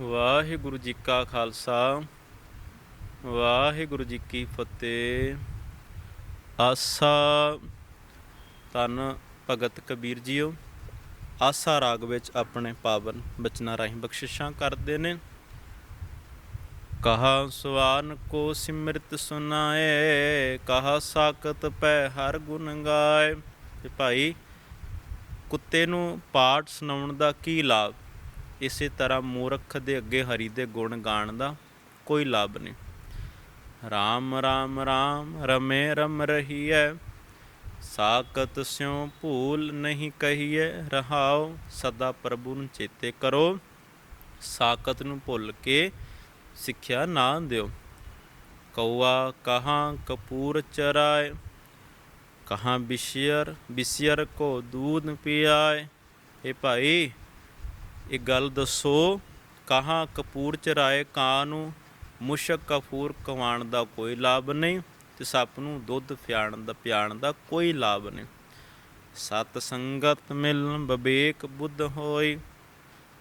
ਵਾਹਿਗੁਰੂ ਜੀ ਕਾ ਖਾਲਸਾ, ਵਾਹਿਗੁਰੂ ਜੀ ਕੀ ਫਤਿਹ। ਆਸਾ ਤਨ ਭਗਤ ਕਬੀਰ ਜੀਓ, ਆਸਾ ਰਾਗ ਵਿੱਚ ਆਪਣੇ ਪਾਵਨ ਬਚਨਾਂ ਰਾਹੀਂ ਬਖਸ਼ਿਸ਼ਾਂ ਕਰਦੇ ਨੇ। ਕਹਾ ਸਵਾਨ ਕੋ ਸਿਮਰਤ ਸੁਨਾਏ, ਕਹਾ ਸਾਖਤ ਪੈ ਹਰ ਗੁਣ ਗਾਏ। ਤੇ ਭਾਈ, ਕੁੱਤੇ ਨੂੰ ਪਾਠ ਸੁਣਾਉਣ ਦਾ ਕੀ ਲਾਭ? ਇਸੇ ਤਰ੍ਹਾਂ ਮੂਰਖ ਦੇ ਅੱਗੇ ਹਰੀ ਦੇ ਗੁਣ ਗਾਣ ਦਾ ਕੋਈ ਲਾਭ ਨਹੀਂ। ਰਾਮ ਰਾਮ ਰਾਮ, ਰਮੇ, ਰਮ ਰਹੀਐ। ਸਾਕਤ ਸਿਉ ਭੂਲ ਨਹੀਂ ਕਹੀਐ। ਰਹਾਓ ਸਦਾ ਪ੍ਰਭੂ ਨੂੰ ਚੇਤੇ ਕਰੋ। ਸਾਕਤ ਨੂੰ ਭੁੱਲ ਕੇ ਸਿੱਖਿਆ ਨਾ ਦਿਓ। ਕੌਆ ਕਹਾਂ ਕਪੂਰ ਚਰਾਏ। ਕਹਾਂ ਬਿਸ਼ਿਅਰ ਬਿਸ਼ਿਅਰ ਕੋ ਦੂਧ ਪਿਆਏ। ਏ ਭਾਈ ਇਹ ਗੱਲ ਦੱਸੋ, ਕਹਾਂ ਕਪੂਰ ਚਰਾਏ, ਕਾਂ ਨੂੰ ਮੁਸ਼ਕ ਕਫੂਰ ਕਵਾਣ ਦਾ ਕੋਈ ਲਾਭ ਨਹੀਂ ਤੇ ਸੱਪ ਨੂੰ ਦੁੱਧ ਪਿਆਣ ਦਾ ਪਿਆਣ ਦਾ ਕੋਈ ਲਾਭ ਨਹੀਂ। ਸਤ ਸੰਗਤ ਮਿਲਨ ਬਬੇਕ ਬੁੱਧ ਹੋਈ,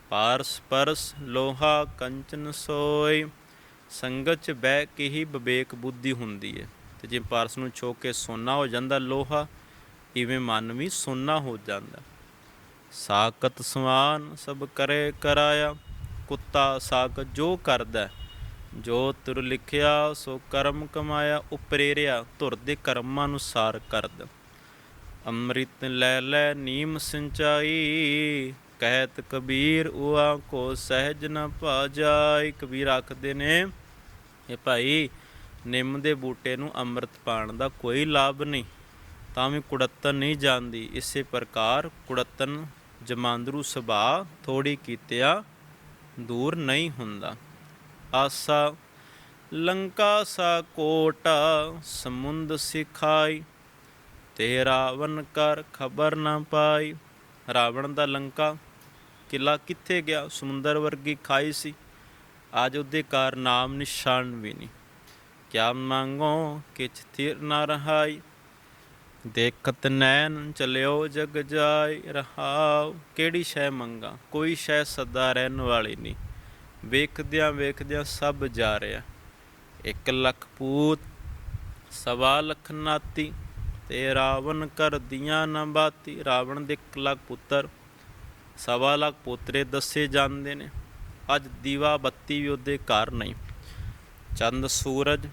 ਪਾਰਸ ਪਰਸ ਲੋਹਾ ਕੰਚਨ ਸੋਈ। ਸੰਗਤ ਚ ਬਹਿ ਕੇ ਹੀ ਵਿਵੇਕ ਬੁੱਧੀ ਹੁੰਦੀ ਹੈ ਤੇ ਜੇ ਪਾਰਸ ਨੂੰ ਛੋ ਕੇ ਸੋਨਾ ਹੋ ਜਾਂਦਾ ਲੋਹਾ, ਇਵੇਂ ਮਨ ਵੀ ਸੋਨਾ ਹੋ ਜਾਂਦਾ। ਸਾਕਤ ਸਮਾਨ ਸਭ ਕਰੇ ਕਰਾਇਆ, ਕੁੱਤਾ ਸਾਕਤ ਜੋ ਕਰਦਾ, ਜੋ ਤੁਰ ਲਿਖਿਆ, ਸੋ ਕਰਮ ਕਮਾਇਆ, ਉਪਰੇਰਿਆ, ਧੁਰ ਦੇ ਕਰਮਾਂ ਅਨੁਸਾਰ ਕਰਦ। ਅੰਮ੍ਰਿਤ ਲੈ ਲੈ ਨੀਮ ਸਿੰਚਾਈ, ਕਹਿਤ ਕਬੀਰ ਉਆ ਕੋ ਸਹਿਜ ਨ ਭਾਜਾਈ। ਕਬੀਰ ਆਖਦੇ ਨੇ ਇਹ ਭਾਈ, ਨਿੰਮ ਦੇ ਬੂਟੇ ਨੂੰ ਅੰਮ੍ਰਿਤ ਪਾਣ ਦਾ ਕੋਈ ਲਾਭ ਨਹੀਂ, ਤਾਂ ਵੀ ਕੁੜੱਤਨ ਨਹੀਂ ਜਾਂਦੀ। ਇਸੇ ਪ੍ਰਕਾਰ ਕੁੜੱਤਨ ਜਮਾਂਦਰੂ ਸੁਭਾ ਥੋੜੀ ਕੀਤਿਆ ਦੂਰ ਨਹੀਂ ਹੁੰਦਾ। ਆਸਾ, ਲੰਕਾ ਸਾ ਕੋਟਾ, ਸਮੁੰਦ ਸਿਖਾਈ ਤੇ ਰਾਵਣ ਕਰ ਖਬਰ ਨਾ ਪਾਈ। ਰਾਵਣ ਦਾ ਲੰਕਾ ਕਿਲਾ ਕਿੱਥੇ ਗਿਆ? ਸਮੁੰਦਰ ਵਰਗੀ ਖਾਈ ਸੀ। ਅੱਜ ਉਹਦੇ ਕਾਰ ਨਾਮ ਨਿਸ਼ਾਨ ਵੀ ਨਹੀਂ। ਕਿਆ ਮੰਗੋ, ਕਿਛ ਥਿਰ ਨਾ ਰਹਾਈ। ਦੇਖਤ ਨੈਣ ਚਲਿਓ ਜਗ ਜਾਏ ਰਹਾਉ। ਕਿਹੜੀ ਸ਼ੈ ਮੰਗਾ? ਕੋਈ ਸ਼ੈ ਸਦਾ ਰਹਿਣ ਵਾਲੀ ਨਹੀਂ। ਵੇਖਦਿਆਂ ਵੇਖਦਿਆਂ ਸਭ ਜਾ ਰਿਹਾ। ਇੱਕ ਲੱਖ ਪੂਤ, ਸਵਾ ਲੱਖ ਨਾਤੀ, ਤੇ ਰਾਵਣ ਕਰਦੀਆਂ ਨਾ ਬਾਤੀ। ਰਾਵਣ ਦੇ ਇੱਕ ਲੱਖ ਪੁੱਤਰ, ਸਵਾ ਲੱਖ ਪੋਤਰੇ ਦੱਸੇ ਜਾਂਦੇ ਨੇ। ਅੱਜ ਦੀਵਾ ਬੱਤੀ ਵੀ ਉਹਦੇ ਘਰ ਨਹੀਂ। ਚੰਦ ਸੂਰਜ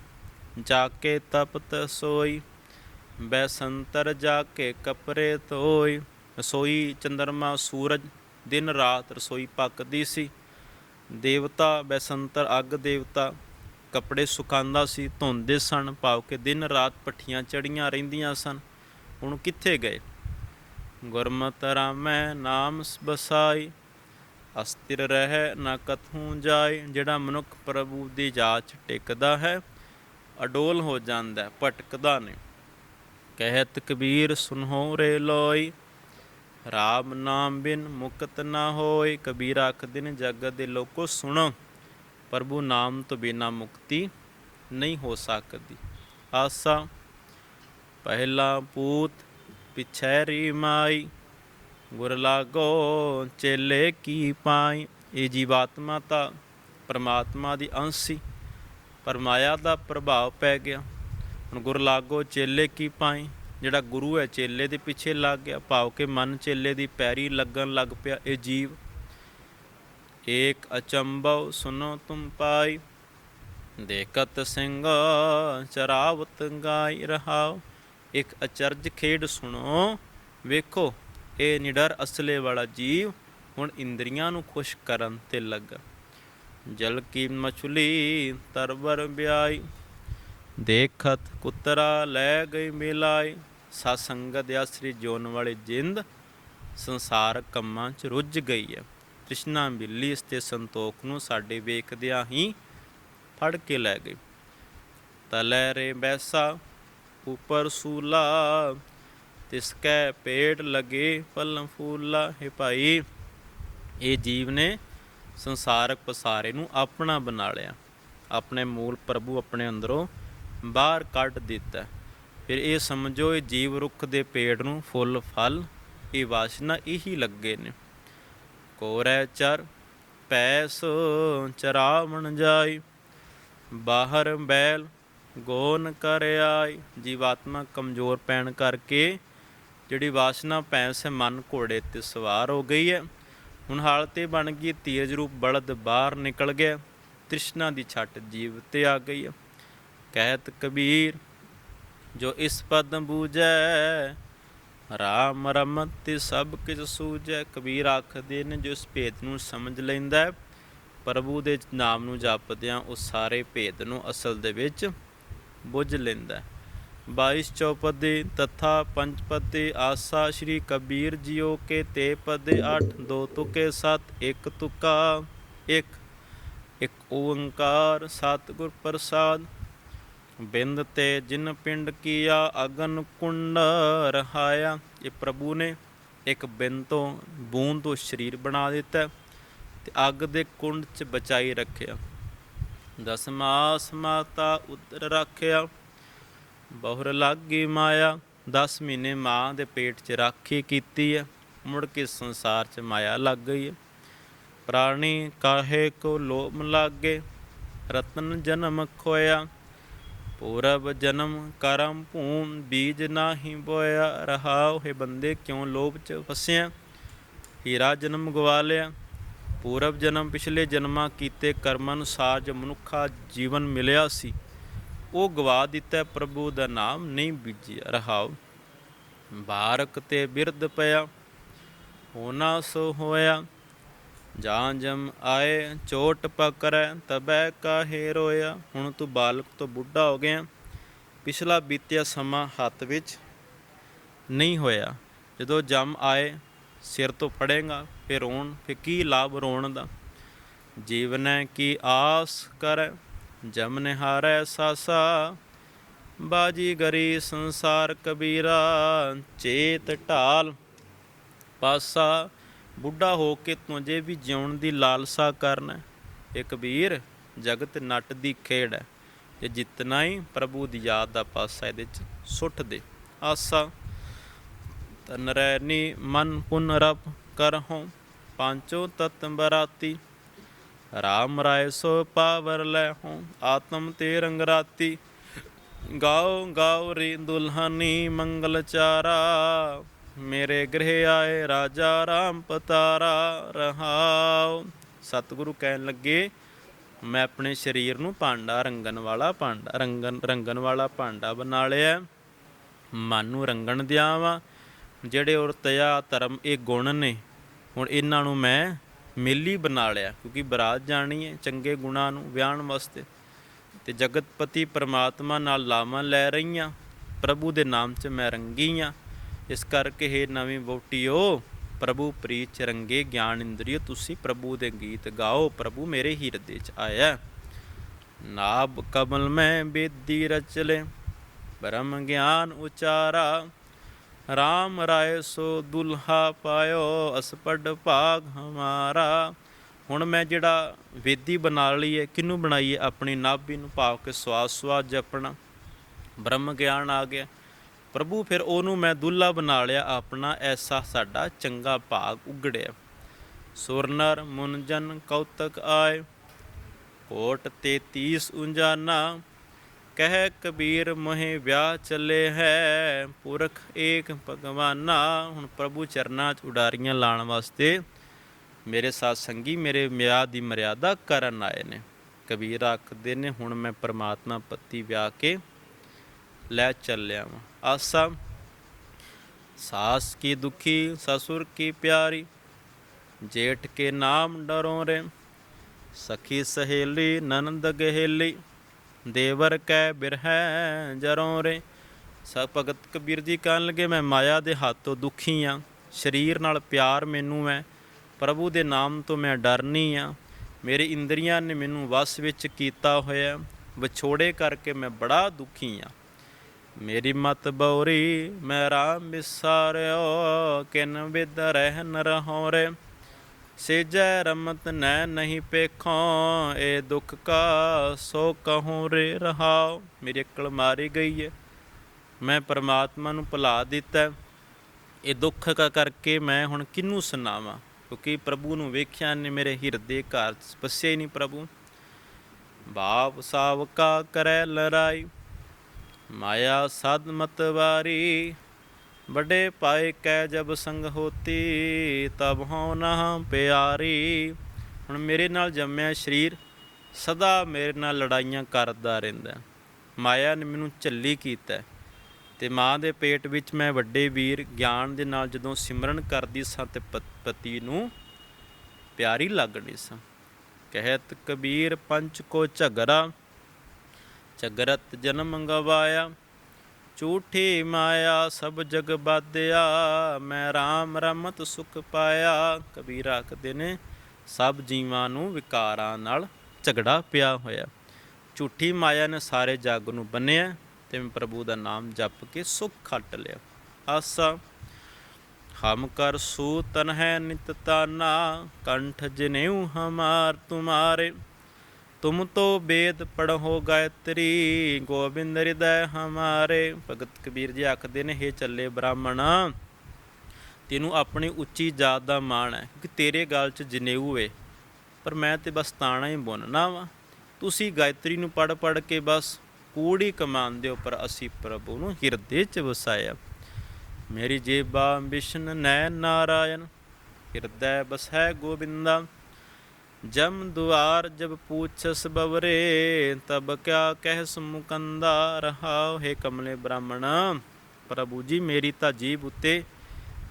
ਜਾ ਕੇ ਤਪਤ ਸੋਈ। ਬੈਸੰਤਰ ਜਾ ਕੇ ਕਪਰੇ ਧੋਈ ਰਸੋਈ ਚੰਦਰਮਾ ਸੂਰਜ, ਦਿਨ ਰਾਤ ਰਸੋਈ ਪੱਕਦੀ ਸੀ। ਦੇਵਤਾ ਬੈਸੰਤਰ, ਅੱਗ ਦੇਵਤਾ, ਕੱਪੜੇ ਸੁਕਾਉਂਦਾ ਸੀ, ਧੋਂਦੇ ਸਨ, ਭਾਵ ਕੇ ਦਿਨ ਰਾਤ ਪੱਠੀਆਂ ਚੜੀਆਂ ਰਹਿੰਦੀਆਂ ਸਨ। ਹੁਣ ਕਿੱਥੇ ਗਏ? ਗੁਰਮਤਿ ਰਾਮੈ ਨਾਮ ਬਸਾਈ। ਅਸਥਿਰ ਰਹਿ ਨਾ ਕਥੂ ਜਾਏ, ਜਿਹੜਾ ਮਨੁੱਖ ਪ੍ਰਭੂ ਦੀ ਜਾਚ ਟਿਕਦਾ ਹੈ, ਅਡੋਲ ਹੋ ਜਾਂਦਾ, ਭਟਕਦਾ ਨਹੀਂ। ਕਹਿਤ ਕਬੀਰ ਸੁਨਹੁ ਰੇ ਲੋਈ। ਰਾਮ ਨਾਮ ਬਿਨ ਮੁਕਤ ਨਾ ਹੋਏ ਕਬੀਰ ਆਖਦੇ ਨੇ ਜਗਤ ਦੇ ਲੋਕੋ ਸੁਣੋ। ਪ੍ਰਭੂ ਨਾਮ ਤੋਂ ਬਿਨਾ ਮੁਕਤੀ ਨਹੀਂ ਹੋ ਸਕਦੀ। ਆਸਾ, ਪਹਿਲਾ ਪੂਤ ਪਿਛੈਰੀ ਮਾਈ। ਗੁਰ ਲਾਗੋ ਚੇਲੇ ਕੀ ਪਾਈ। ਇਹ ਜੀਵਾਤਮਾ ਤਾਂ ਪਰਮਾਤਮਾ ਦੀ ਅੰਸ਼। ਸੀ ਪਰ ਮਾਇਆ ਦਾ ਪ੍ਰਭਾਵ ਪੈ ਗਿਆ। ਹੁਣ ਗੁਰ ਲਾਗੋ ਚੇਲੇ ਕੀ ਪਾਏ ਜਿਹੜਾ ਗੁਰੂ ਹੈ ਚੇਲੇ ਦੇ ਪਿੱਛੇ ਲੱਗ ਗਿਆ, ਭਾਵ ਕਿ ਮਨ ਚੇਲੇ ਦੀ ਪੈਰੀ ਲੱਗਣ ਲੱਗ ਪਿਆ ਇਹ ਜੀਵ। ਏਕ ਅਚੰਭਵ ਸੁਨੋ ਤੁਮ ਪਾਈ, ਦੇਖਤ ਸਿੰਘ ਚਰਾਵਤ ਗਾਈ ਰਹਾਓ ਇੱਕ ਅਚਰਜ ਖੇਡ ਸੁਣੋ, ਵੇਖੋ, ਇਹ ਨਿਡਰ ਅਸਲੇ ਵਾਲਾ ਜੀਵ ਹੁਣ ਇੰਦਰੀਆਂ ਨੂੰ ਖੁਸ਼ ਕਰਨ ਤੇ ਲੱਗਾ। ਜਲ ਕੀ ਮਛਲੀ ਤਰਵਰ ਬਿਆਈ ਦੇਖਤ ਕੁਤਰਾ ਲੈ ਗਈ ਮਿਲਾਈ ਸਤ ਸੰਗਤ ਆਸਰੀ ਜੋਨ ਵਾਲੀ ਜਿੰਦ, ਸੰਸਾਰ ਕੰਮਾਂ 'ਚ ਰੁੱਝ ਗਈ ਹੈ ਤ੍ਰਿਸ਼ਨਾ ਮਿਲੀ ਇਸ ਤੇ ਸੰਤੋਖ ਨੂੰ ਸਾਡੇ ਵੇਖਦਿਆਂ ਹੀ ਫੜ ਕੇ ਲੈ ਗਈ। ਤਲੈ ਰੇ ਬੈਸਾ, ਉਪਰ ਸੂਲਾ, ਤਿਸ ਕੈ ਪੇਟ ਲਗੇ ਫਲੰ ਫੂਲਾ। ਹੈ ਭਾਈ, ਇਹ ਜੀਵ ਨੇ ਸੰਸਾਰਕ ਪਸਾਰੇ ਨੂੰ ਆਪਣਾ ਬਣਾ ਲਿਆ। ਆਪਣੇ ਮੂਲ ਪ੍ਰਭੂ ਆਪਣੇ ਅੰਦਰੋਂ ਬਾਹਰ ਕੱਢ ਦਿੱਤਾ। ਫਿਰ ਇਹ ਸਮਝੋ ਇਹ ਜੀਵ ਰੁੱਖ ਦੇ ਪੇੜ ਨੂੰ ਫੁੱਲ, ਫਲ, ਇਹ ਵਾਸ਼ਨਾ ਇਹੀ ਲੱਗੇ ਨੇ। ਕੋਰੈ ਚਰ, ਪੈਸ ਚਰਾਵਣ ਜਾਈ, ਬਾਹਰ ਬੈਲ ਗੋਨ ਕਰ ਆਈ। ਜੀਵਾਤਮਾ ਕਮਜ਼ੋਰ ਪੈਣ ਕਰਕੇ ਜਿਹੜੀ ਵਾਸਨਾ ਪੈਸ ਹੈ, ਮਨ ਘੋੜੇ ਤੇ ਸਵਾਰ ਹੋ ਗਈ ਹੈ। ਹੁਣ ਹਾਲਤ ਇਹ ਬਣ ਗਈ ਤੇਜ ਰੂਪ ਬਲਦ ਬਾਹਰ ਨਿਕਲ ਗਿਆ। ਤ੍ਰਿਸ਼ਨਾ ਦੀ ਛੱਟ ਜੀਵ ਤੇ ਆ ਗਈ ਹੈ। ਕਹਿਤ ਕਬੀਰ, ਜੋ ਇਸ ਪਦ ਬੂਝੈ, ਰਾਮ ਰਮਤ ਤੇ ਸਭ ਕਿਛ ਸੂਝੈ। ਕਬੀਰ ਆਖਦੇ ਨੇ, ਜੋ ਇਸ ਭੇਦ ਨੂੰ ਸਮਝ ਲੈਂਦਾ ਪ੍ਰਭੂ ਦੇ ਨਾਮ ਨੂੰ ਜਪਦਿਆਂ ਉਹ ਸਾਰੇ ਭੇਦ ਨੂੰ ਅਸਲ ਦੇ ਵਿੱਚ ਬੁੱਝ ਲੈਂਦਾ ਹੈ। 22 ਚੌਪਦੇ, ਤਥਾ ਪੰਚਪਦੇ ਆਸਾ ਸ਼੍ਰੀ ਕਬੀਰ ਜੀਓ ਕੇ ਤੇ ਪਦੇ 8 ਦੋ ਤੁਕੇ 7 ਇੱਕ ਤੁਕਾ, ਇੱਕ ਇੱਕ ਓੰਕਾਰ, ਸਤਿਗੁਰ ਪ੍ਰਸਾਦ ਬਿੰਦ ਤੇ ਜਿਨ ਪਿੰਡ ਕੀਆ ਅਗਨ ਕੁੰਡ ਰਹਾਇਆ, ਇਹ ਪ੍ਰਭੂ ਨੇ ਇੱਕ ਬਿੰਦ ਤੋਂ ਬੂੰਦ ਤੋਂ ਸਰੀਰ ਬਣਾ ਦਿੱਤਾ ਤੇ ਅੱਗ ਦੇ ਕੁੰਡ 'ਚ ਬਚਾਈ ਰੱਖਿਆ। ਦਸਮਾਸ ਮਾਤਾ ਉਤਰ ਰੱਖਿਆ, ਬਹੁਰ ਲੱਗੀ ਮਾਇਆ 10 ਮਹੀਨੇ ਮਾਂ ਦੇ ਪੇਟ 'ਚ ਰਾਖੀ ਕੀਤੀ ਹੈ ਮੁੜ ਕੇ ਸੰਸਾਰ 'ਚ ਮਾਇਆ ਲੱਗ ਗਈ ਹੈ ਪ੍ਰਾਣੀ ਕਾਹੇ ਕੋ ਲੋਭ ਲਾਗੇ, ਰਤਨ ਜਨਮ ਖੋਇਆ ਪੂਰਬ ਜਨਮ ਕਰਮ ਭੂਮ ਬੀਜ ਨਾਹੀ ਬੋਇਆ ਰਹਾਉ, ਹੈ ਬੰਦੇ ਕਿਉਂ ਲੋਭ 'ਚ ਫਸਿਆ? ਹੀਰਾ ਜਨਮ ਗਵਾ ਲਿਆ ਪੂਰਬ ਜਨਮ ਪਿਛਲੇ ਜਨਮਾਂ ਕੀਤੇ ਕਰਮਾਂ ਅਨੁਸਾਰ ਜੋ ਮਨੁੱਖਾ ਜੀਵਨ ਮਿਲਿਆ ਸੀ, ਉਹ ਗਵਾ ਦਿੱਤਾ ਪ੍ਰਭੂ ਦਾ ਨਾਮ, ਨਹੀਂ ਬੀਜਿਆ ਰਹਾਉ। ਬਾਰਕ ਤੇ ਬਿਰਧ ਪਿਆ, ਹੋਣਾ ਸੋ ਹੋਇਆ ਜਾਂ ਜਮ ਆਏ, ਚੋਟ ਪਕਰੈ ਤਬੈ ਕਾਹੇ ਰੋਇਆ। ਹੁਣ ਤੂੰ ਬਾਲਕ ਤੋਂ ਬੁੱਢਾ ਹੋ ਗਿਆ। ਪਿਛਲਾ ਬੀਤਿਆ ਸਮਾਂ ਹੱਥ ਵਿੱਚ ਨਹੀਂ ਹੋਇਆ। ਜਦੋਂ ਜਮ ਆਏ, ਸਿਰ ਤੋਂ ਫੜੇਗਾ, ਫਿਰ ਰੋਣ, ਫਿਰ ਕੀ ਲਾਭ ਰੋਣ ਦਾ? ਜੀਵਨ ਹੈ ਕੀ ਆਸ ਕਰ, ਜਮ ਨਿਹਾਰੈ ਸਾਸਾ। ਬਾਜੀ ਗਰੀ ਸੰਸਾਰ ਕਬੀਰਾ, ਚੇਤ ਢਾਲ ਪਾਸਾ। ਬੁੱਢਾ ਹੋ ਕੇ ਤੂੰ ਜੇ ਵੀ ਜਿਉਣ ਦੀ ਲਾਲਸਾ ਕਰਨਾ। ਇਹ ਕਬੀਰ ਜਗਤ ਨਟ ਦੀ ਖੇਡ ਹੈ। ਤੇ ਜਿਤਨਾ ਹੀ ਪ੍ਰਭੂ ਦੀ ਯਾਦ ਦਾ ਪਾਸਾ ਇਹਦੇ ਚ ਸੁੱਟ ਦੇ। ਆਸਾ ਤਨ ਮਨ ਪੁਨ ਰਪ ਕਰਹੁ ਪਾਂਚੋ ਤਤ ਬਰਾਤੀ, ਰਾਮ ਰਾਏ ਸੋ ਪਾਵਰ ਲੈ ਹੂੰ ਆਤਮ ਤੇ ਰੰਗ ਰਾਤੀ, ਗਾਓ ਗਾਓ ਰੀ ਦੁਲਹਨੀ ਮੰਗਲ ਚਾਰਾ। ਮੇਰੇ ਗ੍ਰਹਿ ਆਏ ਰਾਜਾ ਰਾਮ ਪਤਾਰਾ ਰਹਾਉ। ਸਤਿਗੁਰੂ ਕਹਿਣ ਲੱਗੇ, ਮੈਂ ਆਪਣੇ ਸਰੀਰ ਨੂੰ ਭਾਂਡਾ ਰੰਗਣ ਵਾਲਾ ਭਾਂਡਾ ਰੰਗਨ ਰੰਗਣ ਵਾਲਾ ਭਾਂਡਾ ਬਣਾ ਲਿਆ। ਮਨ ਨੂੰ ਰੰਗਣ ਦਿਆਵਾਂ। ਜਿਹੜੇ ਔਰ ਔਰਤਿਆ ਧਰਮ ਇਹ ਗੁਣ ਨੇ, ਹੁਣ ਇਹਨਾਂ ਨੂੰ ਮੈਂ ਮੇਲੀ ਬਣਾ ਲਿਆ, ਕਿਉਂਕਿ ਬਰਾਤ ਜਾਣੀ ਹੈ ਚੰਗੇ ਗੁਣਾਂ ਨੂੰ ਵਿਆਹਣ ਵਾਸਤੇ। ਤੇ ਜਗਤਪਤੀ ਪਰਮਾਤਮਾ ਨਾਲ ਲਾਵਾਂ ਲੈ ਰਹੀਆਂ। ਪ੍ਰਭੂ ਦੇ ਨਾਮ 'ਚ ਮੈਂ ਰੰਗੀਆਂ ਇਸ ਕਰਕੇ ਇਹ ਨਵੀਂ ਵੋਟੀਓ ਪ੍ਰਭੂ ਪ੍ਰੀਤ ਚ ਰੰਗੇ ਗਿਆਨ ਇੰਦਰੀਓ, ਤੁਸੀਂ ਪ੍ਰਭੂ ਦੇ ਗੀਤ ਗਾਓ, ਪ੍ਰਭੂ ਮੇਰੇ ਹਿਰਦੇ 'ਚ ਆਇਆ। ਨਾਭ ਕਮਲ ਮੈਂ ਬੇਦੀ ਰਚਲੇ, ਬ੍ਰਹਮ ਗਿਆਨ ਉਚਾਰਾ। ਰਾਮ ਰਾਏ ਸੋ ਦੁਲਹਾ ਪਾਇਓ, ਅਸਪੜ ਭਾਗ ਹਮਾਰਾ। ਹੁਣ ਮੈਂ ਜਿਹੜਾ ਵੇਦੀ ਬਣਾ ਲਈ ਹੈ, ਕਿਹਨੂੰ ਬਣਾਈ ਹੈ ਆਪਣੀ ਨਾਭੀ ਨੂੰ ਭਾਵ ਕੇ ਸਵਾਸ ਸਵਾਸ ਜਪਣਾ। ਬ੍ਰਹਮ ਗਿਆਨ ਆ ਗਿਆ। ਪ੍ਰਭੂ, ਫਿਰ ਉਹਨੂੰ ਮੈਂ ਦੁੱਲਾ ਬਣਾ ਲਿਆ, ਆਪਣਾ ਐਸਾ ਸਾਡਾ ਚੰਗਾ ਭਾਗ ਉਗੜਿਆ। ਸੁਰਨਰ ਮੁਨਜਨ ਕੌਤਕ ਆਏ, ਕੋਟ 33 ਉੰਜਾਨਾ, ਕਹਿ ਕਬੀਰ ਮੋਹਿ ਵਿਆਹ ਚੱਲੇ ਹੈ, ਪੁਰਖ ਏਕ ਭਗਵਾਨਾ। ਹੁਣ ਪ੍ਰਭੂ ਚਰਨਾਂ 'ਚ ਉਡਾਰੀਆਂ ਲਾਣ ਵਾਸਤੇ ਮੇਰੇ ਸਾਥ ਸੰਗੀ ਮੇਰੇ ਵਿਆਹ ਦੀ ਮਰਿਆਦਾ ਕਰਨ ਆਏ ਨੇ। ਕਬੀਰ ਆਖਦੇ ਨੇ, ਹੁਣ ਮੈਂ ਪਰਮਾਤਮਾ ਪਤੀ ਵਿਆਹ ਕੇ ਲੈ ਚੱਲਿਆ ਵਾਂ ਆਸਾ, ਸਾਸ ਕੀ ਦੁਖੀ, ਸਸੁਰ ਕੀ ਪਿਆਰੀ, ਜੇਠ ਕੇ ਨਾਮ ਡਰੋਂ ਰੇ, ਸਖੀ ਸਹੇਲੀ, ਨਨੰਦ ਗਹੇਲੀ, ਦੇਵਰ ਕੈ ਬਿਰਹੈ ਜਰੋਂ ਰੇ। ਸਭ ਭਗਤ ਕਬੀਰ ਜੀ ਕਹਿਣ ਲੱਗੇ, ਮੈਂ ਮਾਇਆ ਦੇ ਹੱਥੋਂ ਦੁਖੀ ਆ, ਸਰੀਰ ਨਾਲ ਪਿਆਰ ਮੈਨੂੰ ਹੈ, ਪ੍ਰਭੂ ਦੇ ਨਾਮ ਤੋਂ ਮੈਂ ਡਰਨੀ ਆ। ਮੇਰੇ ਇੰਦਰੀਆਂ ਨੇ ਮੈਨੂੰ ਵਸ ਵਿੱਚ ਕੀਤਾ ਹੋਇਆ, ਵਿਛੋੜੇ ਕਰਕੇ ਮੈਂ ਬੜਾ ਦੁਖੀ ਆ। ਮੇਰੀ ਮਤ ਬੌਰੀ ਮੈਂ ਰਾਮ ਵਿਸਾਰਿਓ ਕਿਨ ਵਿਦ ਰਹਿਨ ਰਹੋ ਰੇ? ਸੇਜੈ ਰਮਤ ਨੈ ਨਹੀਂ ਪੇਖੋਂ ਇਹ ਦੁੱਖ ਕਾ ਸੋ ਕਹੂੰ ਰੇ ਰਹਾਉ ਮੇਰੀ ਅਕਲ ਮਾਰੀ ਗਈ ਹੈ ਮੈਂ ਪਰਮਾਤਮਾ ਨੂੰ ਭੁਲਾ ਦਿੱਤਾ। ਇਹ ਦੁੱਖ ਕਾ ਕਰਕੇ ਮੈਂ ਹੁਣ ਕਿਹਨੂੰ ਸੁਣਾਵਾਂ? ਕਿਉਂਕਿ ਪ੍ਰਭੂ ਨੂੰ ਵੇਖਿਆ ਨੇ ਮੇਰੇ ਹਿਰਦੇ ਘਰ 'ਚ ਵਸਿਆ ਹੀ ਨਹੀਂ ਪ੍ਰਭੂ। ਬਾਪ ਸਾਵਕਾ ਕਰੈ ਲੜਾਈ ਮਾਇਆ ਸਦ ਮਤਵਾਰੀ ਵੱਡੇ ਪਾਏ ਕੈ ਜਬ ਸੰਗ ਹੋਤੀ, ਤਬ ਹਉ ਨਾ ਪਿਆਰੀ। ਹੁਣ ਮੇਰੇ ਨਾਲ ਜੰਮਿਆ ਸਰੀਰ, ਸਦਾ ਮੇਰੇ ਨਾਲ ਲੜਾਈਆਂ ਕਰਦਾ ਰਹਿੰਦਾ। ਮਾਇਆ ਨੇ ਮੈਨੂੰ ਝੱਲੀ ਕੀਤਾ। ਹੈ। ਤੇ ਮਾਂ ਦੇ ਪੇਟ ਵਿੱਚ ਮੈਂ ਵੱਡੇ ਵੀਰ ਗਿਆਨ ਦੇ ਨਾਲ ਜਦੋਂ ਸਿਮਰਨ ਕਰਦੀ ਸਾਂ ਤੇ ਪਤ- ਪਤੀ ਨੂੰ ਪਿਆਰੀ ਲੱਗਣੀ ਸਾਂ। ਕਹਿਤ ਕਬੀਰ ਪੰਚ ਕੋ ਝਗਰਾ ਝਗਰਤ ਜਨਮ ਗਵਾਇਆ, ਝੂਠੀ ਮਾਇਆ ਸਭ ਜਗ ਬਾਧਿਆ, ਮੈਂ RAM ਰਮਤ ਸੁਖ ਪਾਇਆ। ਕਬੀਰ ਆਖਦੇ ਨੇ ਸਭ ਜੀਵਾਂ ਨੂੰ ਵਿਕਾਰਾਂ ਨਾਲ ਝਗੜਾ ਪਿਆ ਹੋਇਆ। ਝੂਠੀ ਮਾਇਆ ਨੇ ਸਾਰੇ ਜੱਗ ਨੂੰ ਬੰਨਿਆ ਤੇ ਮੈਂ ਪ੍ਰਭੂ ਦਾ ਨਾਮ ਜਪ ਕੇ ਸੁਖ ਖੱਟ ਲਿਆ। ਆਸਾ, ਹਮ ਕਰ ਸੂ ਤਨ ਹੈ ਨਿਤ ਤਾਨਾ, ਕੰਠ ਜਨੇਊ ਹਮਾਰ ਤੁਮਾਰੇ। ਤੁਮ ਤੋ ਬੇਦ ਪੜ੍ਹੋ ਗਾਇਤਰੀ ਗੋਬਿੰਦ ਹਿਰਦੈ ਹਮਾਰੇ ਭਗਤ ਕਬੀਰ ਜੀ ਆਖਦੇ ਨੇ ਹੇ ਚੱਲੇ ਬ੍ਰਾਹਮਣ ਤੈਨੂੰ ਆਪਣੀ ਉੱਚੀ ਜਾਤ ਦਾ ਮਾਣ ਹੈ ਕਿ ਤੇਰੇ ਗਲ 'ਚ ਜਨੇਊ ਏ ਪਰ ਮੈਂ ਤੇ ਬਸ ਤਾਣਾ ਹੀ ਬੁਣਨਾ ਵਾ ਤੁਸੀਂ ਗਾਇਤਰੀ ਨੂੰ ਪੜ ਪੜ ਕੇ ਬਸ ਕੂੜੀ ਕਮਾਉਂਦੇ ਹੋ ਪਰ ਅਸੀਂ ਪ੍ਰਭੂ ਨੂੰ ਹਿਰਦੇ 'ਚ ਵਸਾਇਆ ਮੇਰੀ ਜੇਬਾ ਵਿਸ਼ਨ ਨੈ ਨਾਰਾਇਣ ਹਿਰਦੈ ਬਸੈ ਗੋਬਿੰਦਾ ਜਮ ਦੁਆਰ ਜਬ ਪੂਛਸ ਬਵਰੇ, ਤਬ ਕਿਆ ਕਹਿ ਮੁਕੰਦਾ ਰਹਾਉ ਹੈ ਕਮਲੇ ਬ੍ਰਾਹਮਣ। ਪ੍ਰਭੂ ਜੀ, ਮੇਰੀ ਤਾਂ ਜੀਬ ਉਤੇ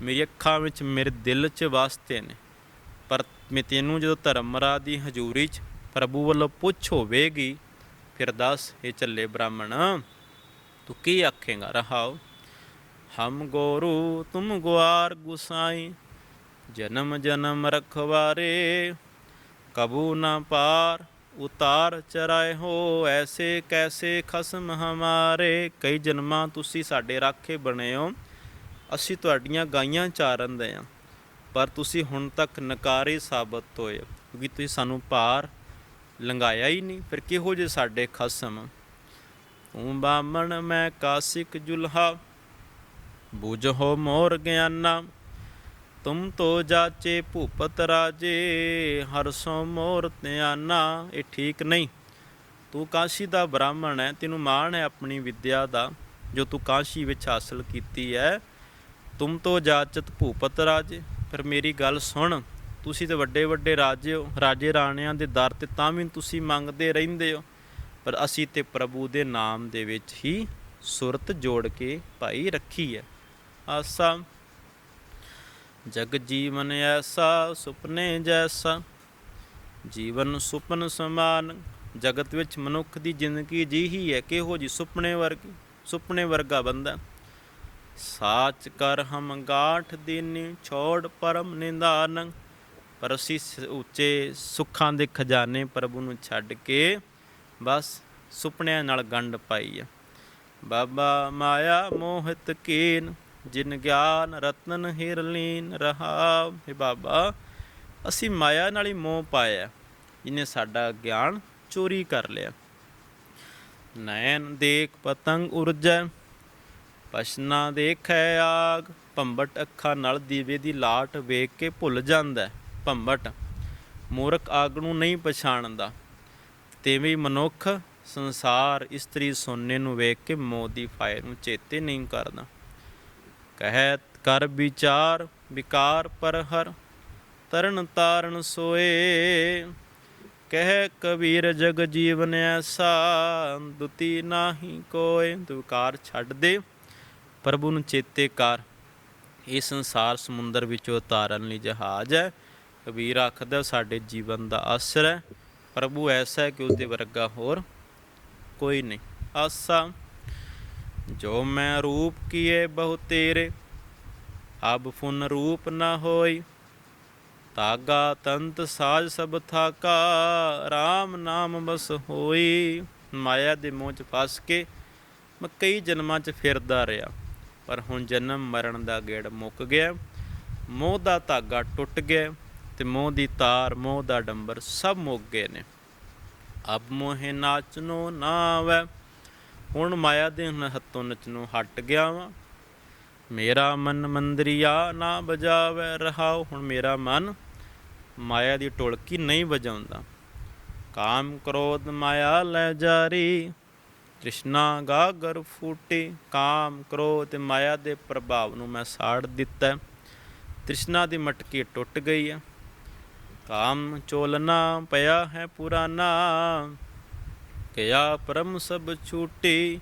ਮੇਰੀ ਅੱਖਾਂ ਵਿੱਚ ਮੇਰੇ ਦਿਲ 'ਚ ਵਾਸਤੇ ਨੇ। ਪਰ ਮੈਂ ਤੈਨੂੰ ਜਦੋਂ ਧਰਮਰਾ ਦੀ ਹਜ਼ੂਰੀ 'ਚ ਪ੍ਰਭੂ ਵੱਲੋਂ ਪੁੱਛ ਹੋਵੇਗੀ, ਫਿਰ ਦੱਸ ਇਹ ਚੱਲੇ ਬ੍ਰਾਹਮਣ, ਤੂੰ ਕੀ ਆਖੇਗਾ? ਰਹਾਉ, ਹਮ ਗੋਰੂ ਤੁਮ ਗੁਆਰ ਗੁਸਾਈ, ਜਨਮ ਜਨਮ ਰਖਵਾਰੇ ਕਬੂ ਨਾ ਪਾਰ, ਉਤਾਰ ਚਰਾਏ ਹੋ, ਐਸੇ ਕੈਸੇ ਖਸਮ ਹਮਾਰੇ। ਕਈ ਜਨਮਾਂ ਤੁਸੀਂ ਸਾਡੇ ਰਾਖੇ ਬਣੇ ਹੋ, ਅਸੀਂ ਤੁਹਾਡੀਆਂ ਗਾਈਆਂ ਚਾਰਨ ਦੇ ਹਾਂ। ਪਰ ਤੁਸੀਂ ਹੁਣ ਤੱਕ ਨਕਾਰੇ ਸਾਬਤ ਹੋਏ ਕਿਉਂਕਿ ਤੁਸੀਂ ਸਾਨੂੰ ਪਾਰ ਲੰਘਾਇਆ ਹੀ ਨਹੀਂ, ਫਿਰ ਕਿਹੋ ਜੇ ਸਾਡੇ ਖਸਮ? ਤੂੰ ਬਾਮਣ ਮੈਂ ਕਾਸਿਕ ਜੁਲਹਾ, ਬੁਝੋ ਮੋਰ ਗਿਆਨਾ। ਤੁਮ ਤੋ ਜਾਚੇ ਭੂਪਤ ਰਾਜੇ ਹਰਸੋ ਮੋਰ ਧਿਆਨਾ, ਇਹ ਠੀਕ ਨਹੀਂ। ਤੂੰ ਕਾਸ਼ੀ ਦਾ ਬ੍ਰਾਹਮਣ ਹੈ, ਤੈਨੂੰ ਮਾਣ ਹੈ ਆਪਣੀ ਵਿਦਿਆ ਦਾ, ਜੋ ਤੂੰ ਕਾਸ਼ੀ ਵਿੱਚ ਹਾਸਲ ਕੀਤੀ ਹੈ। ਤੁਮ ਤੋ ਜਾਚਤ ਭੂਪਤ ਰਾਜੇ, ਫਿਰ ਮੇਰੀ ਗੱਲ ਸੁਣ, ਤੁਸੀਂ ਤੇ ਵੱਡੇ ਵੱਡੇ ਰਾਜੇ ਹੋ, ਰਾਜੇ ਰਾਣਿਆਂ ਦੇ ਦਰ ਤੇ ਤਾਂ ਵੀ ਤੁਸੀਂ ਮੰਗਦੇ ਰਹਿੰਦੇ ਹੋ, ਪਰ ਅਸੀਂ ਤੇ ਪ੍ਰਭੂ ਦੇ ਨਾਮ ਦੇ ਵਿੱਚ ਹੀ ਸੁਰਤ ਜੋੜ ਕੇ ਭਾਈ ਰੱਖੀ ਹੈ। ਆਸਾ ਜਗ ਜੀਵਨ ਐਸਾ, ਸੁਪਨੇ ਜੈਸਾ। ਜੀਵਨ ਸੁਪਨ ਸਮਾਨ, ਜਗਤ ਵਿੱਚ ਮਨੁੱਖ ਦੀ ਜ਼ਿੰਦਗੀ ਜੀ ਹੀ ਹੈ ਕਿਹੋ ਜੀ ਸੁਪਨੇ ਵਰਗੀ, ਸੁਪਨੇ ਵਰਗਾ ਬੰਦਾ। ਸਾਚ ਕਰ ਹਮ ਗਾਠ ਦੀਨੀ, ਛੋੜ ਪਰਮ ਨਿੰਦਾਨ। ਪਰ ਅਸੀਂ ਉੱਚੇ ਸੁੱਖਾਂ ਦੇ ਖਜ਼ਾਨੇ ਪ੍ਰਭੂ ਨੂੰ ਛੱਡ ਕੇ ਬਸ ਸੁਪਨਿਆਂ ਨਾਲ ਗੰਢ ਪਾਈ ਆ ਬਾਬਾ ਮਾਇਆ ਮੋਹਿਤ ਕੀਨ ਜਿਨ ਗਿਆਨ ਰਤਨ ਹਿਰਲੀਨ ਰਹਾ, ਹੈ ਬਾਬਾ, ਅਸੀਂ ਮਾਇਆ ਨਾਲ ਹੀ ਮੋਹ ਪਾਇਆ ਜਿਹਨੇ ਸਾਡਾ ਗਿਆਨ ਚੋਰੀ ਕਰ ਲਿਆ। ਨੈਣ ਦੇਖ ਪਤੰਗ ਉਰਜੈ ਪਸ਼ਨਾ ਦੇਖੈ ਆਗ, ਭੰਬਟ ਅੱਖਾਂ ਨਾਲ ਦੀਵੇ ਦੀ ਲਾਟ ਵੇਖ ਕੇ ਭੁੱਲ ਜਾਂਦਾ ਭੰਬਟ ਮੂਰਖ ਆਗ ਨੂੰ ਨਹੀਂ ਪਛਾਣਦਾ। ਤੇਵੇਂ ਮਨੁੱਖ ਸੰਸਾਰ ਇਸਤਰੀ ਸੋਨੇ ਨੂੰ ਵੇਖ ਕੇ ਮੋਹ ਦੀ ਫਾਇਰ ਨੂੰ ਚੇਤੇ ਨਹੀਂ ਕਰਦਾ। ਕਹਿਤ ਕਰ ਵਿਚਾਰ, ਵਿਕਾਰ ਪਰ ਹਰ ਤਰਨ ਤਾਰਨ ਸੋਏ। ਕਹਿ ਕਬੀਰ ਜਗ ਜੀਵਨ ਐਸਾ, ਦੁਤੀ ਨਾਹੀ ਕੋਏ। ਤੂੰ ਛੱਡ ਦੇ, ਪ੍ਰਭੂ ਨੂੰ ਚੇਤੇ ਕਰ। ਇਹ ਸੰਸਾਰ ਸਮੁੰਦਰ ਵਿੱਚੋਂ ਤਾਰਨ ਲਈ ਜਹਾਜ਼ ਹੈ। ਕਬੀਰ ਆਖਦਾ, ਸਾਡੇ ਜੀਵਨ ਦਾ ਆਸਰ ਹੈ। ਪ੍ਰਭੂ ਐਸਾ ਹੈ ਕਿ ਉਹਦੇ ਵਰਗਾ ਹੋਰ ਕੋਈ ਨਹੀਂ। ਆਸਾ ਜੋ ਮੈਂ ਰੂਪ ਕੀਏ ਬਹੁ ਤੇਰੇ, ਅਬ ਫੁਨ ਰੂਪ ਨਾ ਹੋਈ। ਤਾਗਾ ਤੰਤ ਸਾਜ ਸਭ ਥਾਕਾ RAM ਨਾਮ ਬਸ ਹੋਈ। ਮਾਇਆ ਦੇ ਮੋਹ ਚ ਫਸ ਕੇ ਮੈਂ ਕਈ ਜਨਮਾਂ ਚ ਫਿਰਦਾ ਰਿਹਾ ਪਰ ਹੁਣ ਜਨਮ ਮਰਨ ਦਾ ਗੇੜ ਮੁੱਕ ਗਿਆ। ਮੋਹ ਦਾ ਧਾਗਾ ਟੁੱਟ ਗਿਆ ਤੇ ਮੋਹ ਦੀ ਤਾਰ, ਮੋਹ ਦਾ ਡੰਬਰ ਸਭ ਮੁੱਕ ਗਏ ਨੇ। ਅਬ ਮੋਹਿ ਨਾਚਨੋ ਨਾ ਆਵੈ ਹੁਣ ਮਾਇਆ ਦੇ ਹੁਣ ਹੱਥੋਂ ਨਚਨੋਂ ਹਟ ਗਿਆ ਵਾਂ। ਮੇਰਾ ਮਨ ਮੰਦਰੀਆ ਨਾ ਬਜਾਵੇ ਰਹਾਉ ਹੁਣ ਮੇਰਾ ਮਨ ਮਾਇਆ ਦੀ ਟੋਲਕੀ ਨਹੀਂ ਵਜਾਉਂਦਾ। ਕਾਮ ਕ੍ਰੋਧ ਮਾਇਆ ਲੈ ਜਾਰੀ ਤ੍ਰਿਸ਼ਨਾ ਗਾਗਰ ਫੂਟੀ। ਕਾਮ ਕ੍ਰੋਧ ਤੇ ਮਾਇਆ ਦੇ ਪ੍ਰਭਾਵ ਨੂੰ ਮੈਂ ਸਾੜ ਦਿੱਤਾ। ਤ੍ਰਿਸ਼ਨਾ ਦੀ ਮਟਕੀ ਟੁੱਟ ਗਈ ਹੈ ਕਾਮ ਚੋਲਨਾ ਪਿਆ ਹੈ ਪੁਰਾਨਾ। ਕਿਆ ਪਰਮ ਸਭ ਛੂਟੀ